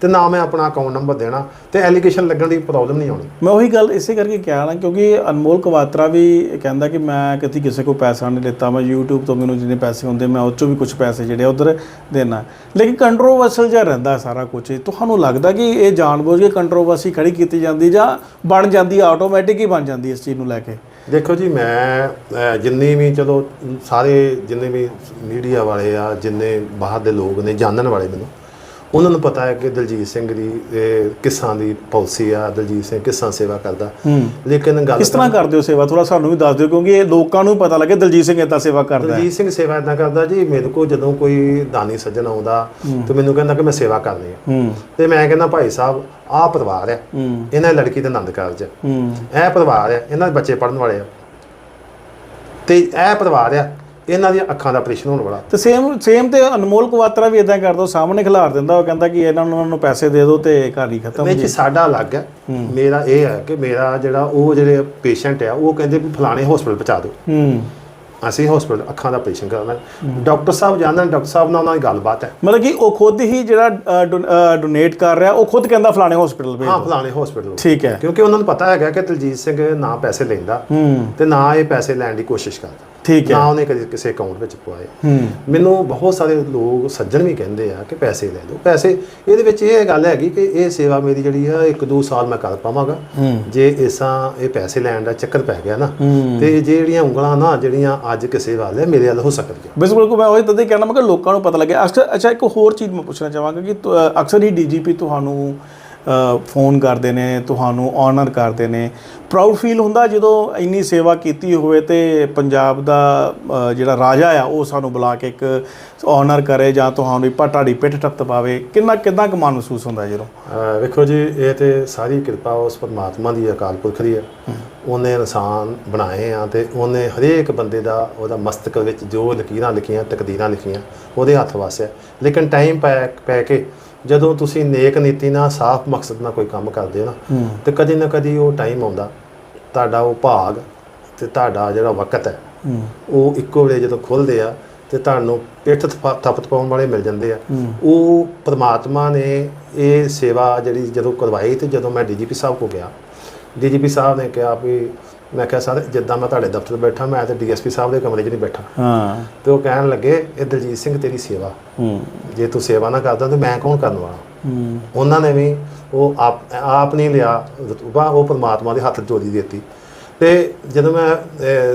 ਤੇ ਨਾ ਮੈਂ ਆਪਣਾ ਅਕਾਊਂਟ ਨੰਬਰ ਦੇਣਾ ਤੇ ਐਲੀਗੇਸ਼ਨ ਲੱਗਣ ਦੀ ਪ੍ਰੋਬਲਮ ਨਹੀਂ ਆਉਣੀ। ਮੈਂ ਉਹੀ ਗੱਲ ਇਸੇ ਕਰਕੇ ਕਿਹਾ ਨਾ ਕਿਉਂਕਿ ਅਨਮੋਲ ਕਵਾਤਰਾ ਵੀ ਕਹਿੰਦਾ ਕਿ ਮੈਂ ਕਦੀ ਕਿਸੇ ਕੋਲ ਪੈਸਾ ਨਹੀਂ ਲਿੱਤਾ ਮੈਂ YouTube ਤੋਂ ਮੈਨੂੰ ਜਿੰਨੇ ਪੈਸੇ ਹੁੰਦੇ ਮੈਂ ਉਹ ਚੋਂ ਵੀ ਕੁਝ ਪੈਸੇ ਜਿਹੜੇ ਉਧਰ ਦੇਣਾ। ਲੇਕਿਨ ਕੰਟਰੋਵਰਸ਼ਲ ਜਿਹਾ ਰਹਿੰਦਾ ਸਾਰਾ ਕੁਝ ਤੁਹਾਨੂੰ ਲੱਗਦਾ ਕਿ ਇਹ ਜਾਣਬੁੱਝ ਕੇ ਕੰਟਰੋਵਰਸੀ ਖੜੀ ਕੀਤੀ ਜਾਂਦੀ ਜਾਂ ਬਣ ਜਾਂਦੀ ਆਟੋਮੈਟਿਕ ਹੀ ਬਣ ਜਾਂਦੀ ਇਸ ਚੀਜ਼ ਨੂੰ ਲੈ ਕੇ? ਦੇਖੋ ਜੀ ਮੈਂ ਜਿੰਨੇ ਵੀ ਚਲੋ ਸਾਰੇ ਜਿੰਨੇ ਵੀ ਮੀਡੀਆ ਵਾਲੇ ਆ ਜਿੰਨੇ ਬਾਹਰ ਦੇ ਲੋਕ ਨੇ ਜਾਣਨ ਵਾਲੇ ਮੈਨੂੰ ਉਹਨਾਂ ਨੂੰ ਪਤਾ ਹੈ ਕਿ ਦਲਜੀਤ ਸਿੰਘ ਦੀ ਇਹ ਕਿਸਾਂ ਦੀ ਪਾਲਿਸੀ ਆ ਦਲਜੀਤ ਸਿੰਘ ਕਿਸਾਂ ਸੇਵਾ ਕਰਦਾ। ਲੇਕਿਨ ਗੱਲ ਕਿਸ ਤਰ੍ਹਾਂ ਕਰਦੇ ਹੋ ਸੇਵਾ? ਥੋੜਾ ਸਾਨੂੰ ਵੀ ਦੱਸ ਦਿਓ ਕਿਉਂਕਿ ਇਹ ਲੋਕਾਂ ਨੂੰ ਪਤਾ ਲੱਗੇ ਦਲਜੀਤ ਸਿੰਘ ਇਦਾਂ ਸੇਵਾ ਕਰਦਾ ਦਲਜੀਤ ਸਿੰਘ ਸੇਵਾ ਇਦਾਂ ਕਰਦਾ ਜੀ ਮੇਰੇ ਕੋਲ ਜਦੋਂ ਕੋਈ ਦਾਨੀ ਸੱਜਣ ਆਉਂਦਾ ਤੇ ਮੈਨੂੰ ਕਹਿੰਦਾ ਕਿ ਮੈਂ ਸੇਵਾ ਕਰਨੀ ਹੈ। ਤੇ ਮੈਂ ਕਹਿੰਦਾ ਭਾਈ ਸਾਹਿਬ ਆਹ ਪਰਿਵਾਰ ਹੈ। ਇਹਨਾਂ ਲੜਕੀ ਦਾ ਆਨੰਦ ਕਾਰਜ ਹੂੰ। ਇਹ ਪਰਿਵਾਰ ਹੈ ਇਹਨਾਂ ਦੇ ਬੱਚੇ ਪੜਨ ਵਾਲੇ ਆ। ਤੇ ਇਹ ਪਰਿਵਾਰ ਆ ਇਹਨਾਂ ਦੀਆਂ ਅੱਖਾਂ ਦਾ ਆਪਰੇਸ਼ਨ ਹੋਣ ਵਾਲਾ। ਤੇ ਸੇਮ ਸੇਮ ਤੇ ਅਨਮੋਲ ਕੁਵਾਤਰਾ ਵੀ ਇਦਾਂ ਕਰਦਾ ਉਹ ਸਾਹਮਣੇ ਖਿਲਾਰ ਦਿੰਦਾ ਉਹ ਕਹਿੰਦਾ ਕਿ ਇਹਨਾਂ ਨੂੰ ਉਹਨਾਂ ਨੂੰ ਪੈਸੇ ਦੇ ਦਿਓ ਤੇ ਘਰ ਹੀ ਖਤਮ ਵਿੱਚ ਸਾਡਾ ਅਲੱਗ ਹੈ। ਮੇਰਾ ਇਹ ਹੈ ਕਿ ਮੇਰਾ ਜਿਹੜਾ ਉਹ ਜਿਹੜੇ ਪੇਸ਼ੈਂਟ ਆ ਉਹ ਕਹਿੰਦੇ ਵੀ ਫਲਾਣੇ ਹਸਪੀਟਲ ਪਹੁੰਚਾ ਦਿਓ। ਹੂੰ। ਅਸੀਂ ਹਸਪੀਟਲ ਅੱਖਾਂ ਦਾ ਆਪਰੇਸ਼ਨ ਕਰਨਾ ਡਾਕਟਰ ਸਾਹਿਬ ਜਾਣਦੇ ਨੇ ਡਾਕਟਰ ਸਾਹਿਬ ਨਾਲ ਉਹਨਾਂ ਦੀ ਗੱਲਬਾਤ ਹੈ। ਮਤਲਬ ਕਿ ਉਹ ਖੁਦ ਹੀ ਜਿਹੜਾ ਡੋਨੇਟ ਕਰ ਰਿਹਾ ਉਹ ਖੁਦ ਕਹਿੰਦਾ ਫਲਾਣੇ ਹਸਪੀਟਲ ਭੇਜ ਹਾਂ ਦਿਓ। ਫਲਾਣੇ ਹਸਪੀਟਲ ਠੀਕ ਹੈ। ਕਿਉਂਕਿ ਉਹਨਾਂ ਨੂੰ ਪਤਾ ਹੈਗਾ ਕਿ ਦਲਜੀਤ ਸਿੰਘ ਨਾ ਪੈਸੇ ਲੈਂਦਾ ਤੇ ਨਾ ਇਹ ਪੈਸੇ ਲੈਣ ਦੀ ਕੋਸ਼ਿਸ਼ ਕਰਦਾ। ਠੀਕ ਹੈ। ਨਾ ਉਹਨੇ ਕਦੇ ਕਿਸੇ ਅਕਾਊਂਟ ਵਿੱਚ ਪਵਾਏ। ਮੈਨੂੰ ਬਹੁਤ ਸਾਰੇ ਲੋਕ ਸੱਜਣ ਵੀ ਕਹਿੰਦੇ ਆ ਕਿ ਪੈਸੇ ਲੈ ਦਿਓ। ਪੈਸੇ ਇਹਦੇ ਵਿੱਚ ਇਹ ਗੱਲ ਹੈਗੀ ਕਿ ਇਹ ਸੇਵਾ ਮੇਰੀ ਜਿਹੜੀ ਆ ਇੱਕ ਦੋ ਸਾਲ ਮੈਂ ਕਰ ਪਾਵਾਂਗਾ। ਜੇ ਇਸਾਂ ਇਹ ਪੈਸੇ ਲੈਣ ਦਾ ਚੱਕਰ ਪੈ ਗਿਆ ਨਾ ਤੇ ਜਿਹੜੀਆਂ ਉਂਗਲਾਂ ਨਾ ਜਿਹੜੀਆਂ ਅੱਜ ਕਿਸੇ ਵੱਲ ਮੇਰੇ ਵੱਲ ਹੋ ਸਕਦੀਆਂ। ਬਿਲਕੁਲ ਬਿਲਕੁਲ। ਮੈਂ ਉਹੀ ਤਦੇ ਕਹਿਣਾ ਮੈਂ ਕਿ ਲੋਕਾਂ ਨੂੰ ਪਤਾ ਲੱਗੇ ਅਕਸਰ ਅੱਛਾ ਇੱਕ ਹੋਰ ਚੀਜ਼ ਮੈਂ ਪੁੱਛਣਾ ਚਾਹਾਂਗਾ ਕਿ ਅਕਸਰ ਹੀ ਡੀਜੀਪੀ ਤੁਹਾਨੂੰ ਫੋਨ ਕਰਦੇ ਨੇ ਤੁਹਾਨੂੰ ਆਨਰ ਕਰਦੇ ਨੇ। ਪ੍ਰਾਊਡ ਫੀਲ ਹੁੰਦਾ ਜਦੋਂ ਇੰਨੀ ਸੇਵਾ ਕੀਤੀ ਹੋਵੇ ਤੇ ਪੰਜਾਬ ਦਾ ਜਿਹੜਾ ਰਾਜਾ ਆ ਉਹ ਸਾਨੂੰ ਬੁਲਾ ਕੇ ਇੱਕ ਆਨਰ ਕਰੇ ਜਾਂ ਤੁਹਾਨੂੰ ਇੱਕ ਤੁਹਾਡੀ ਪਿੱਠ ਟੱਪ ਪਾਵੇ। ਕਿੰਨਾ ਕਿੰਨਾ ਕੁ ਮਨ ਮਹਿਸੂਸ ਹੁੰਦਾ ਜਦੋਂ? ਵੇਖੋ ਜੀ ਇਹ ਤੇ ਸਾਰੀ ਕਿਰਪਾ ਉਸ ਪਰਮਾਤਮਾ ਦੀ ਅਕਾਲ ਪੁਰਖ ਦੀ ਹੈ। ਉਹਨੇ ਇਨਸਾਨ ਬਣਾਏ ਆ ਤੇ ਉਹਨੇ ਹਰੇਕ ਬੰਦੇ ਦਾ ਉਹਦਾ ਮਸਤਕ ਵਿੱਚ ਜੋ ਲਕੀਰਾਂ ਲਿਖੀਆਂ ਤਕਦੀਰਾਂ ਲਿਖੀਆਂ ਉਹਦੇ ਹੱਥ ਵਾਸਿਆ ਲੇਕਿਨ ਟਾਈਮ ਪੈ ਪੈ ਕੇ ਜਦੋਂ ਤੁਸੀਂ ਨੇਕ ਨੀਤੀ ਨਾਲ ਸਾਫ਼ ਮਕਸਦ ਨਾਲ ਕੋਈ ਕੰਮ ਕਰਦੇ ਹੋ ਨਾ ਤੇ ਕਦੀ ਨਾ ਕਦੀ ਉਹ ਟਾਈਮ ਆਉਂਦਾ। ਤੁਹਾਡਾ ਉਹ ਭਾਗ ਤੇ ਤੁਹਾਡਾ ਜਿਹੜਾ ਵਕਤ ਹੈ ਉਹ ਇੱਕੋ ਵੇਲੇ ਜਦੋਂ ਖੁੱਲਦੇ ਆ ਤੇ ਤੁਹਾਨੂੰ ਪਿੱਠ ਥਪਾ- ਥਪਤ ਪਾਉਣ ਵਾਲੇ ਮਿਲ ਜਾਂਦੇ ਆ। ਉਹ ਪ੍ਰਮਾਤਮਾ ਨੇ ਇਹ ਸੇਵਾ ਜਿਹੜੀ ਜਦੋਂ ਕਰਵਾਈ ਤੇ ਜਦੋਂ ਮੈਂ ਡੀਜੀਪੀ ਸਾਹਿਬ ਕੋ ਗਿਆ ਡੀਜੀਪੀ ਸਾਹਿਬ ਨੇ ਕਿਹਾ ਵੀ ਮੈਂ ਕਿਹਾ ਸਰ ਜਿੱਦਾਂ ਮੈਂ ਤੁਹਾਡੇ ਦਫ਼ਤਰ ਬੈਠਾ ਮੈਂ ਤੇ ਡੀਐਸਪੀ ਸਾਹਿਬ ਦੇ ਕਮਰੇ 'ਚ ਨਹੀਂ ਬੈਠਾ। ਹਾਂ। ਤੇ ਉਹ ਕਹਿਣ ਲੱਗੇ ਇਹ ਦਲਜੀਤ ਸਿੰਘ ਤੇਰੀ ਸੇਵਾ। ਹੂੰ। ਜੇ ਤੂੰ ਸੇਵਾ ਨਾ ਕਰਦਾ ਤੇ ਮੈਂ ਕੌਣ ਕਰਨ ਵਾਲਾ? ਹੂੰ। ਉਹਨਾਂ ਨੇ ਵੀ ਉਹ ਆਪ ਆਪ ਨਹੀਂ ਲਿਆ ਰਤੂਬਾ ਉਹ ਪਰਮਾਤਮਾ ਦੇ ਹੱਥ ਜੋੜੀ ਦਿੱਤੀ। ਤੇ ਜਦੋਂ ਮੈਂ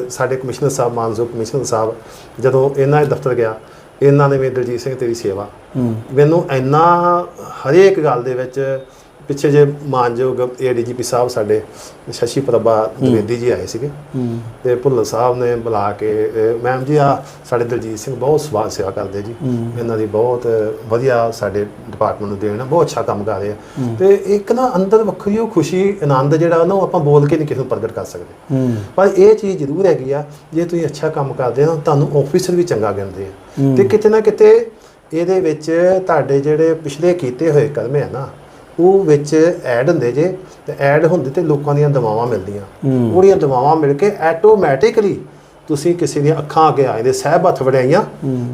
ਸਾਡੇ ਕਮਿਸ਼ਨਰ ਸਾਹਿਬ ਮਾਨਯੋਗ ਕਮਿਸ਼ਨਰ ਸਾਹਿਬ ਜਦੋਂ ਇਹਨਾਂ ਦੇ ਦਫ਼ਤਰ ਗਿਆ ਇਹਨਾਂ ਨੇ ਵੀ ਦਲਜੀਤ ਸਿੰਘ ਤੇਰੀ ਸੇਵਾ। ਹੂੰ। ਮੈਨੂੰ ਇੰਨਾ ਹਰੇਕ ਗੱਲ ਦੇ ਵਿੱਚ ਪਿੱਛੇ ਜੇ ਮਾਨਯੋਗ ਏਡੀਜੀਪੀ ਸਾਹਿਬ ਸਾਡੇ ਸ਼ਸ਼ੀ ਪ੍ਰਭਾ ਦਵੇਦੀ ਜੀ ਆਏ ਸੀਗੇ। ਤੇ ਭੁੱਲਰ ਸਾਹਿਬ ਨੇ ਬੁਲਾ ਕੇ ਮੈਮ ਜੀ ਆ ਸਾਡੇ ਦਲਜੀਤ ਸਿੰਘ ਬਹੁਤ ਸਵਾਲ ਸੇਵਾ ਕਰਦੇ ਜੀ। ਇਹਨਾਂ ਦੀ ਬਹੁਤ ਵਧੀਆ ਸਾਡੇ ਡਿਪਾਰਟਮੈਂਟ ਨੂੰ ਦੇਣ ਬਹੁਤ ਅੱਛਾ ਕੰਮ ਕਰ ਰਹੇ ਆ। ਤੇ ਇੱਕ ਨਾ ਅੰਦਰ ਵੱਖਰੀ ਉਹ ਖੁਸ਼ੀ ਆਨੰਦ ਜਿਹੜਾ ਨਾ ਉਹ ਆਪਾਂ ਬੋਲ ਕੇ ਨਹੀਂ ਕਿਸੇ ਨੂੰ ਪ੍ਰਗਟ ਕਰ ਸਕਦੇ। ਪਰ ਇਹ ਚੀਜ਼ ਜ਼ਰੂਰ ਹੈਗੀ ਆ ਜੇ ਤੁਸੀਂ ਅੱਛਾ ਕੰਮ ਕਰਦੇ ਹੋ ਤੁਹਾਨੂੰ ਆਫੀਸਰ ਵੀ ਚੰਗਾ ਗਿਣਦੇ ਆ। ਤੇ ਕਿਤੇ ਨਾ ਕਿਤੇ ਇਹਦੇ ਵਿੱਚ ਤੁਹਾਡੇ ਜਿਹੜੇ ਪਿਛਲੇ ਕੀਤੇ ਹੋਏ ਕਰਮ ਹੈ ਨਾ ਉਹ ਵਿੱਚ ਐਡ ਹੁੰਦੇ ਜੇ ਤੇ ਐਡ ਹੁੰਦੇ ਤੇ ਲੋਕਾਂ ਦੀਆਂ ਦਵਾਵਾਂ ਮਿਲਦੀਆਂ। ਉਹਦੀਆਂ ਦਵਾਵਾਂ ਮਿਲ ਕੇ ਆਟੋਮੈਟਿਕਲੀ ਤੁਸੀਂ ਕਿਸੇ ਦੀਆਂ ਅੱਖਾਂ ਅੱਗੇ ਆਏ ਦੇ ਸਹਿਬ ਹੱਥ ਵੜਾਈਆਂ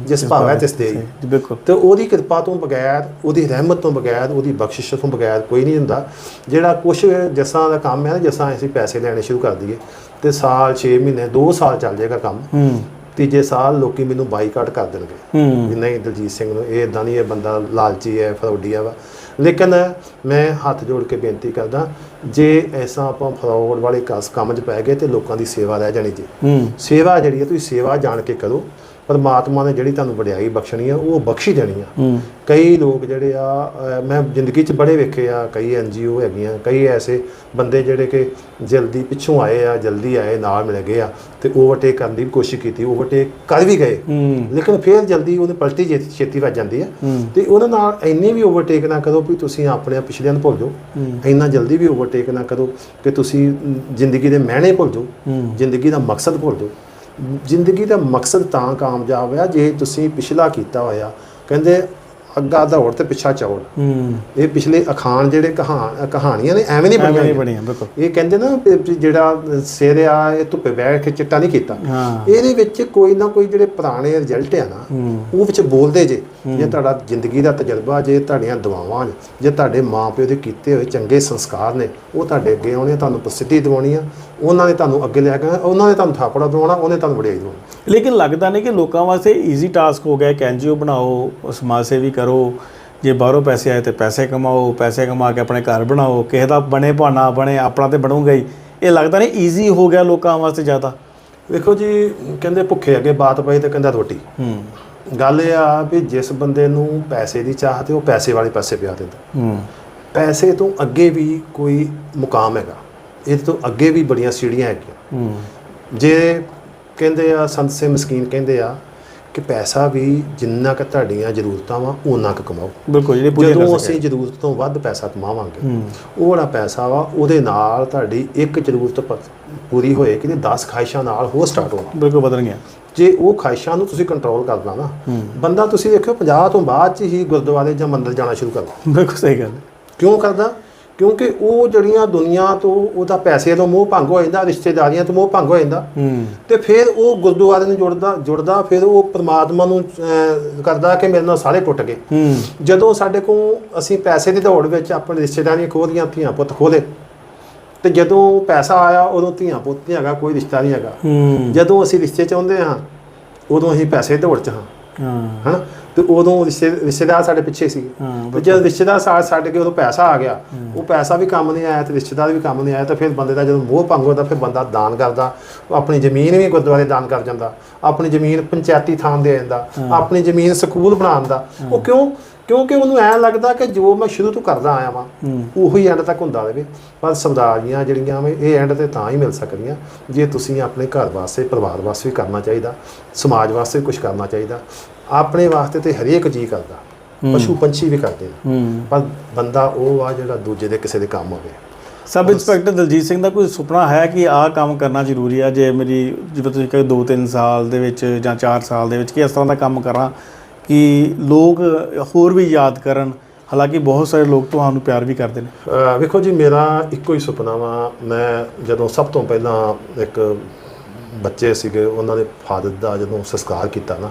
ਜਿਸ ਭਾਵੈ ਤਿਸ ਦੇ ਬਿਲਕੁਲ। ਤੇ ਉਹਦੀ ਕਿਰਪਾ ਤੋਂ ਬਗੈਰ ਉਹਦੀ ਰਹਿਮਤ ਤੋਂ ਬਗੈਰ ਉਹਦੀ ਬਖਸ਼ਿਸ਼ ਤੋਂ ਬਗੈਰ ਕੋਈ ਨਹੀਂ ਹੁੰਦਾ। ਜਿਹੜਾ ਕੁਛ ਜਸਾਂ ਦਾ ਕੰਮ ਹੈ ਨਾ ਜਸਾਂ ਅਸੀਂ ਪੈਸੇ ਲੈਣੇ ਸ਼ੁਰੂ ਕਰ ਦਈਏ ਤੇ ਸਾਲ 6 ਮਹੀਨੇ 2 ਸਾਲ ਚੱਲ ਜਾਏਗਾ ਕੰਮ। ਹੂੰ। ਤੀਜੇ ਸਾਲ ਲੋਕੀ ਮੈਨੂੰ ਬਾਈਕਾਟ ਕਰ ਦੇਣਗੇ। ਨਹੀਂ ਦਲਜੀਤ ਸਿੰਘ ਨੂੰ ਇਹ ਇਦਾਂ ਨਹੀਂ ਇਹ ਬੰਦਾ ਲਾਲਚੀ ਹੈ ਫਰੌਡੀ ਹੈ ਵਾ। ਲੇਕਿਨ ਮੈਂ ਹੱਥ ਜੋੜ ਕੇ ਬੇਨਤੀ ਕਰਦਾ ਜੇ ਐਸਾ ਆਪਾਂ ਫਰੌਡ ਵਾਲੇ ਕਸ ਕੰਮ 'ਚ ਪੈ ਗਏ ਤੇ ਲੋਕਾਂ ਦੀ ਸੇਵਾ ਰਹਿ ਜਾਣੀ ਜੀ। ਸੇਵਾ ਜਿਹੜੀ ਹੈ ਤੁਸੀਂ ਸੇਵਾ ਜਾਣ ਕੇ ਕਰੋ। ਪਰਮਾਤਮਾ ਨੇ ਜਿਹੜੀ ਤੁਹਾਨੂੰ ਵਡਿਆਈ ਬਖਸ਼ਣੀ ਆ ਉਹ ਬਖਸ਼ੀ ਦੇਣੀ ਆ। ਕਈ ਲੋਕ ਜਿਹੜੇ ਆ ਮੈਂ ਜ਼ਿੰਦਗੀ 'ਚ ਬੜੇ ਵੇਖੇ ਆ ਕਈ ਐਨਜੀਓ ਹੈਗੀਆਂ ਕਈ ਐਸੇ ਬੰਦੇ ਜਿਹੜੇ ਕਿ ਜਲਦੀ ਪਿੱਛੋਂ ਆਏ ਆ ਜਲਦੀ ਆਏ ਨਾਲ ਮਿਲ ਗਏ ਆ ਤੇ ਓਵਰਟੇਕ ਕਰਨ ਦੀ ਕੋਸ਼ਿਸ਼ ਕੀਤੀ ਓਵਰਟੇਕ ਕਰ ਵੀ ਗਏ। ਲੇਕਿਨ ਫਿਰ ਜਲਦੀ ਉਹਨੇ ਪਲਟੀ ਛੇਤੀ ਵੱਜ ਜਾਂਦੀ ਆ। ਤੇ ਉਹਨਾਂ ਨਾਲ ਇੰਨੀ ਵੀ ਓਵਰਟੇਕ ਨਾ ਕਰੋ ਵੀ ਤੁਸੀਂ ਆਪਣੇ ਪਿਛਲਿਆਂ ਨੂੰ ਭੁੱਲ ਜਾਓ। ਇੰਨਾ ਜਲਦੀ ਵੀ ਓਵਰਟੇਕ ਨਾ ਕਰੋ ਕਿ ਤੁਸੀਂ ਜ਼ਿੰਦਗੀ ਦੇ ਮਹਿਣੇ ਭੁੱਲ ਜਾਓ। ਜ਼ਿੰਦਗੀ ਦਾ ਮਕਸਦ ਭੁੱਲ ਜਾਓ। ਜ਼ਿੰਦਗੀ ਦਾ ਮਕਸਦ ਤਾਂ ਕਾਮਯਾਬ ਆ ਜੇ ਤੁਸੀਂ ਪਿਛਲਾ ਕੀਤਾ ਹੋਇਆ। ਕਹਿੰਦੇ ਅੱਗਾ ਦੌੜ ਤੇ ਪਿੱਛਾ ਚੌੜ ਹੂੰ। ਇਹ ਪਿਛਲੇ ਅਖਾਣ ਜਿਹੜੇ ਕਹਾਣ ਕਹਾਣੀਆਂ ਨੇ ਐਵੇਂ ਨਹੀਂ ਬਣੀਆਂ ਨਹੀਂ ਬਣੀਆਂ ਬਿਲਕੁਲ। ਇਹ ਕਹਿੰਦੇ ਨਾ ਜਿਹੜਾ ਸਿਰ ਆ ਇਹ ਧੁੱਪੇ ਬੈਠ ਕੇ ਚਿੱਟਾ ਨਹੀਂ ਕੀਤਾ। ਇਹਦੇ ਵਿੱਚ ਕੋਈ ਨਾ ਕੋਈ ਜਿਹੜੇ ਪੁਰਾਣੇ ਰਿਜ਼ਲਟ ਆ ਨਾ ਉਹ ਵਿੱਚ ਬੋਲਦੇ ਜੇ। ਜੇ ਤੁਹਾਡਾ ਜ਼ਿੰਦਗੀ ਦਾ ਤਜਰਬਾ ਜੇ ਤੁਹਾਡੀਆਂ ਦੁਆਵਾਂ ਜੇ ਤੁਹਾਡੇ ਮਾਪਿਓ ਦੇ ਕੀਤੇ ਹੋਏ ਚੰਗੇ ਸੰਸਕਾਰ ਨੇ ਉਹ ਤੁਹਾਡੇ ਅੱਗੇ ਆਉਣੇ ਤੁਹਾਨੂੰ ਪ੍ਰਸਿੱਧੀ ਦਿਵਾਉਣੀ ਆ। ਉਹਨਾਂ ਨੇ ਤੁਹਾਨੂੰ ਅੱਗੇ ਲੈ ਕੇ ਆਉਣਾ, ਉਹਨਾਂ ਨੇ ਤੁਹਾਨੂੰ ਥਾਪੜਾ ਦਿਵਾਉਣਾ ਉਹਨੇ ਤੁਹਾਨੂੰ ਵਡਿਆਈ ਦਿਵਾਉਣੀ। ਲੇਕਿਨ ਲੱਗਦਾ ਨਹੀਂ ਕਿ ਲੋਕਾਂ ਵਾਸਤੇ ਈਜ਼ੀ ਟਾਸਕ ਹੋ ਗਿਆ ਇੱਕ ਐਨਜੀਓ ਬਣਾਓ ਸਮਾਜ ਸੇਵੀ ਕਰੋ ਜੇ ਬਾਹਰੋਂ ਪੈਸੇ ਆਏ ਤੇ ਪੈਸੇ ਕਮਾਓ ਪੈਸੇ ਕਮਾ ਕੇ ਆਪਣੇ ਘਰ ਬਣਾਓ ਕਿਸੇ ਦਾ ਬਣੇ ਭਾਣਾ ਬਣੇ ਆਪਣਾ ਤੇ ਬਣੂਗਾ ਹੀ। ਇਹ ਲੱਗਦਾ ਨਹੀਂ ਈਜ਼ੀ ਹੋ ਗਿਆ ਲੋਕਾਂ ਵਾਸਤੇ ਜ਼ਿਆਦਾ। ਵੇਖੋ ਜੀ ਕਹਿੰਦੇ ਭੁੱਖੇ ਅੱਗੇ ਬਾਤ ਪਈ ਤੇ ਕਹਿੰਦਾ ਰੋਟੀ। ਹੂੰ। ਗੱਲ ਇਹ ਆ ਵੀ ਜਿਸ ਬੰਦੇ ਨੂੰ ਪੈਸੇ ਦੀ ਚਾਹਤ ਹੈ ਉਹ ਪੈਸੇ ਵਾਲੇ ਪਾਸੇ ਪਿਆ ਦਿੰਦਾ। ਹੂੰ। ਪੈਸੇ ਤੋਂ ਅੱਗੇ ਵੀ ਕੋਈ ਮੁਕਾਮ ਹੈਗਾ। ਇਹ ਤੋਂ ਅੱਗੇ ਵੀ ਬੜੀਆਂ ਸੀੜੀਆਂ ਹੈਗੀਆਂ। ਹੂੰ। ਜੇ ਕਹਿੰਦੇ ਆ ਸੰਤ ਸੇ ਮਸਕੀਨ ਕਹਿੰਦੇ ਆ ਕਿ ਪੈਸਾ ਵੀ ਜਿੰਨਾ ਕਿ ਤੁਹਾਡੀਆਂ ਜ਼ਰੂਰਤਾਂ ਵਾ ਉਹਨਾਂ ਕੁ ਕਮਾਓ। ਬਿਲਕੁਲ ਜਿਹੜੀ ਪੂਰੀ ਜਦੋਂ ਅਸੀਂ ਜ਼ਰੂਰਤ ਤੋਂ ਵੱਧ ਪੈਸਾ ਕਮਾਵਾਂਗੇ ਹੂੰ। ਉਹ ਜਿਹੜਾ ਪੈਸਾ ਵਾ ਉਹਦੇ ਨਾਲ ਤੁਹਾਡੀ ਇੱਕ ਜ਼ਰੂਰਤ ਪੂਰੀ ਹੋਏਗੀ ਤੇ 10 ਖਾਹਿਸ਼ਾਂ ਨਾਲ ਹੋਰ ਸਟਾਰਟ ਹੋਣਾ। ਬਿਲਕੁਲ ਬਦਲ ਗਿਆ ਜੇ ਉਹ ਖਾਹਿਸ਼ਾਂ ਨੂੰ ਤੁਸੀਂ ਕੰਟਰੋਲ ਕਰਨਾ ਨਾ ਬੰਦਾ ਤੁਸੀਂ ਦੇਖਿਓ 50 ਤੋਂ ਬਾਅਦ ਚ ਹੀ ਗੁਰਦੁਆਰੇ ਜਾਂ ਮੰਦਿਰ ਜਾਣਾ ਸ਼ੁਰੂ ਕਰਦਾ ਬਿਲਕੁਲ ਸਹੀ ਗੱਲ। ਕਿਉਂ ਕਰਦਾ? ਕਿਉਂਕਿ ਉਹ ਜਿਹੜੀਆਂ ਦੁਨੀਆ ਤੋਂ ਉਹਦਾ ਪੈਸੇ ਤੋਂ ਮੋਹ ਭੰਗ ਹੋ ਜਾਂਦਾ ਰਿਸ਼ਤੇਦਾਰੀਆਂ ਤੋਂ ਮੋਹ ਭੰਗ ਹੋ ਜਾਂਦਾ ਤੇ ਫਿਰ ਉਹ ਗੁਰਦੁਆਰੇ ਨੂੰ ਜੁੜਦਾ ਜੁੜਦਾ ਫਿਰ ਉਹ ਪ੍ਰਮਾਤਮਾ ਨੂੰ ਕਰਦਾ ਕਿ ਮੇਰੇ ਨਾਲ ਸਾਰੇ ਟੁੱਟ ਗਏ। ਜਦੋਂ ਸਾਡੇ ਕੋਲ ਅਸੀਂ ਪੈਸੇ ਦੀ ਦੌੜ ਵਿੱਚ ਆਪਣੇ ਰਿਸ਼ਤੇਦਾਰੀਆਂ ਖੋਲੀਆਂ ਧੀਆਂ ਪੁੱਤ ਖੋਲੇ ਤੇ ਜਦੋਂ ਪੈਸਾ ਆਇਆ ਉਦੋਂ ਧੀਆਂ ਪੁੱਤ ਨਹੀਂ ਹੈਗਾ ਕੋਈ ਰਿਸ਼ਤਾ ਨਹੀਂ ਹੈਗਾ। ਜਦੋਂ ਅਸੀਂ ਰਿਸ਼ਤੇ ਚਾਹੁੰਦੇ ਹਾਂ ਉਦੋਂ ਅਸੀਂ ਪੈਸੇ ਦੌੜ ਚ ਹਾਂ। ਹਾਂ। ਹਨਾ? ਤੇ ਉਦੋਂ ਰਿਸ਼ਤੇ ਰਿਸ਼ਤੇਦਾਰ ਸਾਡੇ ਪਿੱਛੇ ਸੀ। ਤੇ ਜਦ ਰਿਸ਼ਤੇਦਾਰ ਸਾਥ ਛੱਡ ਕੇ ਉਦੋਂ ਪੈਸਾ ਆ ਗਿਆ ਉਹ ਪੈਸਾ ਵੀ ਕੰਮ ਨਹੀਂ ਆਇਆ ਤੇ ਰਿਸ਼ਤੇਦਾਰ ਵੀ ਕੰਮ ਨਹੀਂ ਆਇਆ ਤਾਂ ਫਿਰ ਬੰਦੇ ਦਾ ਜਦੋਂ ਮੋਹ ਭੰਗ ਹੁੰਦਾ ਫਿਰ ਬੰਦਾ ਦਾਨ ਕਰਦਾ। ਉਹ ਆਪਣੀ ਜ਼ਮੀਨ ਵੀ ਗੁਰਦੁਆਰੇ ਦਾਨ ਕਰ ਜਾਂਦਾ। ਆਪਣੀ ਜ਼ਮੀਨ ਪੰਚਾਇਤੀ ਥਾਂ ਦੇ ਜਾਂਦਾ ਆਪਣੀ ਜ਼ਮੀਨ ਸਕੂਲ ਬਣਾਉਂਦਾ ਉਹ ਕਿਉਂ? ਕਿਉਂਕਿ ਉਹਨੂੰ ਐਂ ਲੱਗਦਾ ਕਿ ਜੋ ਮੈਂ ਸ਼ੁਰੂ ਤੋਂ ਕਰਦਾ ਆਇਆ ਵਾਂ ਉਹੀ ਐਂਡ ਤੱਕ ਹੁੰਦਾ ਰਹੇ। ਪਰ ਸਮਝਦਾਰੀਆਂ ਜਿਹੜੀਆਂ ਵੇ ਇਹ ਐਂਡ ਤੇ ਤਾਂ ਹੀ ਮਿਲ ਸਕਦੀਆਂ ਜੇ ਤੁਸੀਂ ਆਪਣੇ ਘਰ ਵਾਸਤੇ ਪਰਿਵਾਰ ਵਾਸਤੇ ਵੀ ਕਰਨਾ ਚਾਹੀਦਾ ਸਮਾਜ ਵਾਸਤੇ ਵੀ ਕੁਝ ਕਰਨਾ ਚਾਹੀਦਾ। ਆਪਣੇ ਵਾਸਤੇ ਤੇ ਹਰੇਕ ਜੀ ਕਰਦਾ ਪਸ਼ੂ ਪੰਛੀ ਵੀ ਕਰਦੇ ਨੇ। ਪਰ ਬੰਦਾ ਉਹ ਆ ਜਿਹੜਾ ਦੂਜੇ ਦੇ ਕਿਸੇ ਦੇ ਕੰਮ ਹੋਵੇ। ਸਬ ਇੰਸਪੈਕਟਰ ਦਲਜੀਤ ਸਿੰਘ ਦਾ ਕੋਈ ਸੁਪਨਾ ਹੈ ਕਿ ਆਹ ਕੰਮ ਕਰਨਾ ਜ਼ਰੂਰੀ ਆ? ਜੇ ਮੇਰੀ ਜਿਵੇਂ ਤੁਸੀਂ ਕਹੇ 2-3 ਸਾਲ ਦੇ ਵਿੱਚ ਜਾਂ 4 ਸਾਲ ਦੇ ਵਿੱਚ ਕਿ ਇਸ ਤਰ੍ਹਾਂ ਦਾ ਕੰਮ ਕਰਾਂ ਕਿ ਲੋਕ ਹੋਰ ਵੀ ਯਾਦ ਕਰਨ ਹਾਲਾਂਕਿ ਬਹੁਤ ਸਾਰੇ ਲੋਕ ਤੁਹਾਨੂੰ ਪਿਆਰ ਵੀ ਕਰਦੇ ਨੇ। ਵੇਖੋ ਜੀ ਮੇਰਾ ਇੱਕੋ ਹੀ ਸੁਪਨਾ ਵਾ। ਮੈਂ ਜਦੋਂ ਸਭ ਤੋਂ ਪਹਿਲਾਂ ਇੱਕ ਬੱਚੇ ਸੀਗੇ ਉਹਨਾਂ ਦੇ ਫਾਦਰ ਦਾ ਜਦੋਂ ਸੰਸਕਾਰ ਕੀਤਾ ਨਾ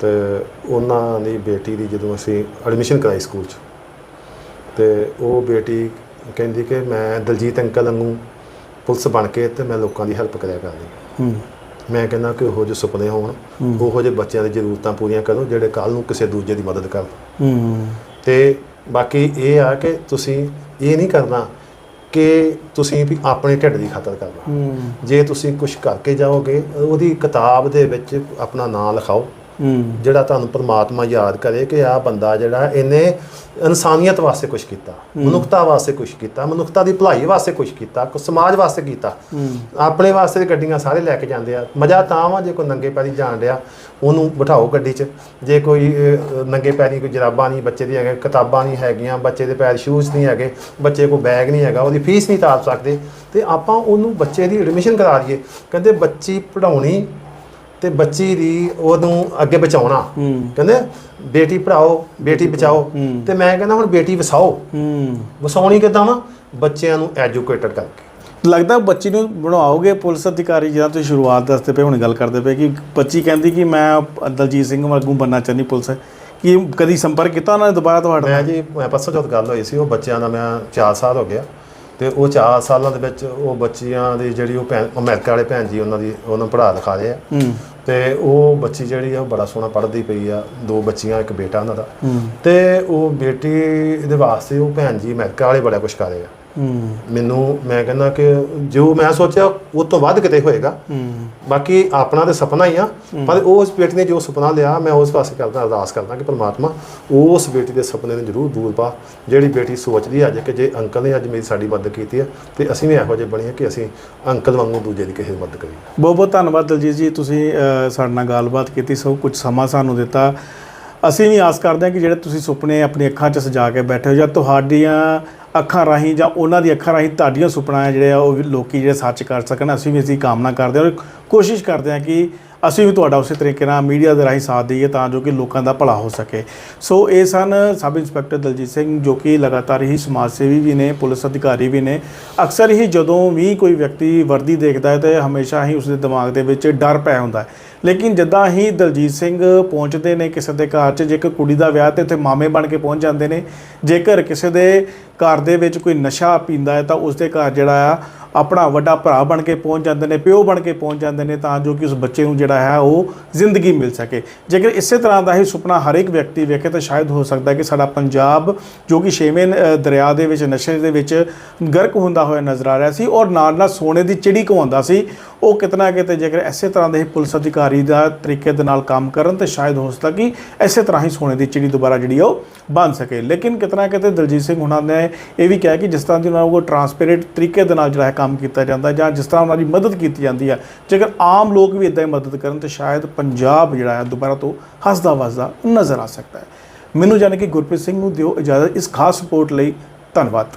ਤੇ ਉਹਨਾਂ ਦੀ ਬੇਟੀ ਦੀ ਜਦੋਂ ਅਸੀਂ ਐਡਮਿਸ਼ਨ ਕਰਾਈ ਸਕੂਲ 'ਚ ਤੇ ਉਹ ਬੇਟੀ ਕਹਿੰਦੀ ਕਿ ਮੈਂ ਦਲਜੀਤ ਅੰਕਲ ਵਾਂਗੂ ਪੁਲਿਸ ਬਣ ਕੇ ਤੇ ਮੈਂ ਲੋਕਾਂ ਦੀ ਹੈਲਪ ਕਰਿਆ ਕਰਦੀ। ਹੂੰ। ਮੈਂ ਕਹਿੰਦਾ ਕਿ ਉਹੋ ਜਿਹੇ ਸੁਪਨੇ ਹੋਣ ਉਹੋ ਜਿਹੇ ਬੱਚਿਆਂ ਦੀ ਜ਼ਰੂਰਤਾਂ ਪੂਰੀਆਂ ਕਰੋ ਜਿਹੜੇ ਕੱਲ ਨੂੰ ਕਿਸੇ ਦੂਜੇ ਦੀ ਮਦਦ ਕਰਨ। ਤੇ ਬਾਕੀ ਇਹ ਆ ਕਿ ਤੁਸੀਂ ਇਹ ਨਹੀਂ ਕਰਨਾ ਕਿ ਤੁਸੀਂ ਵੀ ਆਪਣੇ ਢਿੱਡ ਦੀ ਖਾਤਰ ਕਰਨਾ। ਜੇ ਤੁਸੀਂ ਕੁਝ ਕਰਕੇ ਜਾਓਗੇ ਉਹਦੀ ਕਿਤਾਬ ਦੇ ਵਿੱਚ ਆਪਣਾ ਨਾਮ ਲਿਖਾਓ। ਜਿਹੜਾ ਤੁਹਾਨੂੰ ਪ੍ਰਮਾਤਮਾ ਯਾਦ ਕਰੇ ਕਿ ਆਹ ਬੰਦਾ ਜਿਹੜਾ ਇਹਨੇ ਇਨਸਾਨੀਅਤ ਵਾਸਤੇ ਕੁਝ ਕੀਤਾ ਮਨੁੱਖਤਾ ਵਾਸਤੇ ਕੁਝ ਕੀਤਾ ਮਨੁੱਖਤਾ ਦੀ ਭਲਾਈ ਵਾਸਤੇ ਕੁਝ ਕੀਤਾ ਕੁਝ ਸਮਾਜ ਵਾਸਤੇ ਕੀਤਾ। ਆਪਣੇ ਵਾਸਤੇ ਗੱਡੀਆਂ ਸਾਰੇ ਲੈ ਕੇ ਜਾਂਦੇ ਆ। ਮਜ਼ਾ ਤਾਂ ਵਾ ਜੇ ਕੋਈ ਨੰਗੇ ਪੈਰੀ ਜਾਣ ਡਿਆ ਉਹਨੂੰ ਬਿਠਾਓ ਗੱਡੀ 'ਚ। ਜੇ ਕੋਈ ਨੰਗੇ ਪੈਰੀ ਕੋਈ ਜਰਾਬਾਂ ਨਹੀਂ ਬੱਚੇ ਦੀ ਹੈਗੇ ਕਿਤਾਬਾਂ ਨਹੀਂ ਹੈਗੀਆਂ ਬੱਚੇ ਦੇ ਪੈਰ ਸ਼ੂਜ਼ ਨਹੀਂ ਹੈਗੇ ਬੱਚੇ ਕੋਲ ਬੈਗ ਨਹੀਂ ਹੈਗਾ ਉਹਦੀ ਫੀਸ ਨਹੀਂ ਤਾਰ ਸਕਦੇ ਤੇ ਆਪਾਂ ਉਹਨੂੰ ਬੱਚੇ ਦੀ ਐਡਮਿਸ਼ਨ ਕਰਾ ਦਈਏ ਕਹਿੰਦੇ ਬੱਚੀ ਪੜਾਉਣੀ ਤੇ ਬੱਚੀ ਦੀ ਉਹਨੂੰ ਅੱਗੇ ਬਚਾਉਣਾ। ਕਹਿੰਦੇ ਬੇਟੀ ਪੜਾਓ ਬੇਟੀ ਬਚਾਓ। ਤੇ ਮੈਂ ਕਹਿੰਦਾ ਹੁਣ ਬੇਟੀ ਵਸਾਓ। ਹੂੰ। ਵਸਾਉਣੀ ਕਿੱਦਾਂ ਵਾ? ਬੱਚਿਆਂ ਨੂੰ ਐਜੂਕੇਟਡ ਕਰਕੇ। ਲੱਗਦਾ ਬੱਚੀ ਨੂੰ ਬਣਾਓਗੇ ਪੁਲਿਸ ਅਧਿਕਾਰੀ ਜਿਹੜਾ ਤੁਸੀਂ ਸ਼ੁਰੂਆਤ ਦੱਸਦੇ ਪਏ ਹੁਣ ਗੱਲ ਕਰਦੇ ਪਏ ਕਿ ਬੱਚੀ ਕਹਿੰਦੀ ਕਿ ਮੈਂ ਦਲਜੀਤ ਸਿੰਘ ਵਾਂਗੂ ਬੰਨਾ ਚਾਹੁੰਦੀ ਪੁਲਿਸ। ਕੀ ਕਦੀ ਸੰਪਰਕ ਕੀਤਾ ਉਹਨਾਂ ਨੇ ਦੁਬਾਰਾ ਤੁਹਾਡਾ ਮੈਂ ਜੀ ਮੈਂ ਪਰਸੋਂ ਜਦ ਗੱਲ ਹੋਈ ਸੀ ਉਹ ਬੱਚਿਆਂ ਦਾ ਮੈਂ 4 ਸਾਲ ਹੋ ਗਿਆ। ਤੇ ਉਹ 4 ਸਾਲਾਂ ਦੇ ਵਿੱਚ ਉਹ ਬੱਚੀਆਂ ਦੀ ਜਿਹੜੀ ਉਹ ਅਮਰੀਕਾ ਵਾਲੇ ਭੈਣ ਜੀ ਉਹਨਾਂ ਦੀ ਉਹਨਾਂ ਪੜ੍ਹਾ ਲਿਖਾ ਰਹੇ ਆ। ਹੂੰ। ਤੇ ਉਹ ਬੱਚੀ ਜਿਹੜੀ ਆ ਉਹ ਬੜਾ ਸੋਹਣਾ ਪੜ੍ਹਦੀ ਪਈ ਆ ਦੋ ਬੱਚੀਆਂ ਇੱਕ ਬੇਟਾ ਉਹਨਾਂ ਦਾ। ਤੇ ਉਹ ਬੇਟੀ ਦੇ ਵਾਸਤੇ ਉਹ ਭੈਣ ਜੀ ਅਮਰੀਕਾ ਵਾਲੇ ਬੜਾ ਕੁਝ ਕਰ ਰਹੇ ਆ। ਮੈਨੂੰ, ਮੈਂ ਕਹਿੰਦਾ ਕਿ ਜੋ ਮੈਂ ਸੋਚਿਆ, ਉਹ ਤੋਂ ਵੱਧ ਕਿਤੇ ਹੋਏਗਾ। ਬਾਕੀ ਆਪਣਾ ਤੇ ਸੁਪਨਾ ਹੀ ਆ। ਪਰ ਉਸ ਬੇਟੀ ਨੇ ਜੋ ਸੁਪਨਾ ਲਿਆ, ਮੈਂ ਉਸ ਪਾਸੇ ਕਰਦਾ, ਅਰਦਾਸ ਕਰਦਾ ਕਿ ਪ੍ਰਮਾਤਮਾ ਉਸ ਬੇਟੀ ਦੇ ਸੁਪਨੇ ਨੂੰ ਜ਼ਰੂਰ ਦੂਰ ਪਾ। ਜਿਹੜੀ ਬੇਟੀ ਸੋਚਦੀ ਅੱਜ ਕਿ ਜੇ ਅੰਕਲ ਨੇ ਅੱਜ ਮੇਰੀ ਸਾਡੀ ਮਦਦ ਕੀਤੀ ਹੈ ਤੇ ਅਸੀਂ ਵੀ ਇਹੋ ਜਿਹੇ ਬਣੀਏ ਕਿ ਅਸੀਂ ਅੰਕਲ ਵਾਂਗੂ ਦੂਜੇ ਦੀ ਕਿਸੇ ਦੀ ਮਦਦ ਕਰੀਏ। ਬਹੁਤ ਬਹੁਤ ਧੰਨਵਾਦ ਦਲਜੀਤ ਜੀ, ਤੁਸੀਂ ਸਾਡੇ ਨਾਲ ਗੱਲਬਾਤ ਕੀਤੀ, ਸਭ ਕੁਝ ਸਮਾਂ ਸਾਨੂੰ ਦਿੱਤਾ। ਅਸੀਂ ਵੀ ਆਸ ਕਰਦੇ ਹਾਂ ਕਿ ਜਿਹੜੇ ਤੁਸੀਂ ਸੁਪਨੇ ਆਪਣੀ ਅੱਖਾਂ 'ਚ ਸਜਾ ਕੇ ਬੈਠੇ ਹੋ ਜਾਂ ਤੁਹਾਡੀਆਂ ਅੱਖਾਂ ਰਾਹੀਂ ਜਾਂ ਉਹਨਾਂ ਦੀ ਅੱਖਾਂ ਰਾਹੀਂ ਤੁਹਾਡੀਆਂ ਸੁਪਨਾ ਜਿਹੜੇ ਆ ਉਹ ਵੀ ਲੋਕੀ ਜਿਹੜੇ ਸੱਚ ਕਰ ਸਕਣ, ਅਸੀਂ ਵੀ ਇਸਦੀ ਕਾਮਨਾ ਕਰਦੇ ਹਾਂ ਔਰ ਕੋਸ਼ਿਸ਼ ਕਰਦੇ ਹਾਂ ਕਿ ਅਸੀਂ ਵੀ ਤੁਹਾਡਾ ਉਸੇ ਤਰੀਕੇ ਨਾਲ ਮੀਡੀਆ ਦੇ ਰਾਹੀਂ ਸਾਥ ਦਈਏ ਤਾਂ ਜੋ ਕਿ ਲੋਕਾਂ ਦਾ ਭਲਾ ਹੋ ਸਕੇ। ਸੋ ਇਹ ਸਨ ਸਬ ਇੰਸਪੈਕਟਰ ਦਲਜੀਤ ਸਿੰਘ ਜੋ ਕਿ ਲਗਾਤਾਰ ਹੀ ਸਮਾਜ ਸੇਵੀ ਵੀ ਨੇ, ਪੁਲਿਸ ਅਧਿਕਾਰੀ ਵੀ ਨੇ। ਅਕਸਰ ਹੀ ਜਦੋਂ ਵੀ ਕੋਈ ਵਿਅਕਤੀ ਵਰਦੀ ਦੇਖਦਾ ਹੈ ਤੇ ਹਮੇਸ਼ਾ ਹੀ ਉਸਦੇ ਦਿਮਾਗ ਦੇ ਵਿੱਚ ਡਰ ਪੈ ਹੁੰਦਾ ਹੈ। ਲੇਕਿਨ ਜਦੋਂ ਹੀ ਦਲਜੀਤ ਸਿੰਘ ਪਹੁੰਚਦੇ ਨੇ ਕਿਸੇ ਦੇ ਘਰ 'ਚ, ਜੇਕਰ ਕੁੜੀ ਦਾ ਵਿਆਹ ਤੇ ਉੱਥੇ ਮਾਮੇ ਬਣ ਕੇ ਪਹੁੰਚ ਜਾਂਦੇ ਨੇ, ਜੇਕਰ ਕਿਸੇ ਦੇ ਘਰ ਦੇ ਵਿੱਚ ਕੋਈ ਨਸ਼ਾ ਪੀਂਦਾ ਹੈ ਤਾਂ ਉਸ ਦੇ ਘਰ ਜਿਹੜਾ ਆ, ਆਪਣਾ ਵੱਡਾ ਭਰਾ ਬਣ ਕੇ ਪਹੁੰਚ ਜਾਂਦੇ ਨੇ, ਪਿਓ ਬਣ ਕੇ ਪਹੁੰਚ ਜਾਂਦੇ ਨੇ ਤਾਂ ਜੋ ਕਿ ਉਸ ਬੱਚੇ ਨੂੰ ਜਿਹੜਾ ਹੈ ਉਹ ਜ਼ਿੰਦਗੀ ਮਿਲ ਸਕੇ। ਜੇਕਰ ਇਸੇ ਤਰ੍ਹਾਂ ਦਾ ਹੀ ਸੁਪਨਾ ਹਰ ਇੱਕ ਵਿਅਕਤੀ ਵੇਖੇ ਤਾਂ ਸ਼ਾਇਦ ਹੋ ਸਕਦਾ ਕਿ ਸਾਡਾ ਪੰਜਾਬ, ਜੋ ਕਿ ਛੇਵੇਂ ਦਰਿਆ ਦੇ ਵਿੱਚ, ਨਸ਼ੇ ਦੇ ਵਿੱਚ ਗਰਕ ਹੁੰਦਾ ਹੋਇਆ ਨਜ਼ਰ ਆ ਰਿਹਾ ਸੀ ਔਰ ਨਾਲ ਨਾਲ ਸੋਨੇ ਦੀ ਚਿੜੀ ਕਮਾਉਂਦਾ ਸੀ, ਉਹ ਕਿਤਨਾ ਕਿਤੇ ਜੇਕਰ ਇਸੇ ਤਰ੍ਹਾਂ ਦੇ ਹੀ ਪੁਲਿਸ ਅਧਿਕਾਰੀ ਦਾ ਤਰੀਕੇ ਦੇ ਨਾਲ ਕੰਮ ਕਰਨ ਤੇ ਸ਼ਾਇਦ ਹੋ ਸਕਦਾ ਕਿ ਇਸੇ ਤਰ੍ਹਾਂ ਹੀ ਸੋਨੇ ਦੀ ਚਿੜੀ ਦੁਬਾਰਾ ਜਿਹੜੀ ਉਹ ਬਣ ਸਕੇ। ਲੇਕਿਨ ਕਿਤਨਾ ਕਿਤੇ ਦਲਜੀਤ ਸਿੰਘ ਹੁਣਾਂ ਨੇ ਇਹ ਵੀ ਕਿਹਾ ਕਿ ਜਿਸ ਤਰ੍ਹਾਂ ਦੀ ਉਹਨਾਂ ਕੋਲ ਟਰਾਂਸਪੇਰੈਂਟ ਤਰੀਕੇ ਦੇ ਨਾਲ ਜਿਹੜਾ ਹੈ ਕੰਮ ਕੀਤਾ ਜਾਂਦਾ ਜਾਂ ਜਿਸ ਤਰ੍ਹਾਂ ਉਹਨਾਂ ਦੀ ਮਦਦ ਕੀਤੀ ਜਾਂਦੀ ਹੈ, ਜੇਕਰ ਆਮ ਲੋਕ ਵੀ ਇਦਾਂ ਹੀ ਮਦਦ ਕਰਨ ਤੇ ਸ਼ਾਇਦ ਪੰਜਾਬ ਜਿਹੜਾ ਹੈ ਦੁਬਾਰਾ ਤੋਂ ਹੱਸਦਾ ਵਸਦਾ ਨਜ਼ਰ ਆ ਸਕਦਾ ਹੈ। ਮੈਨੂੰ ਜਾਣੀ ਕਿ ਗੁਰਪ੍ਰੀਤ ਸਿੰਘ ਨੂੰ ਦਿਓ ਇਜਾਜ਼ਤ, ਇਸ ਖਾਸ ਰਿਪੋਰਟ ਲਈ ਧੰਨਵਾਦ।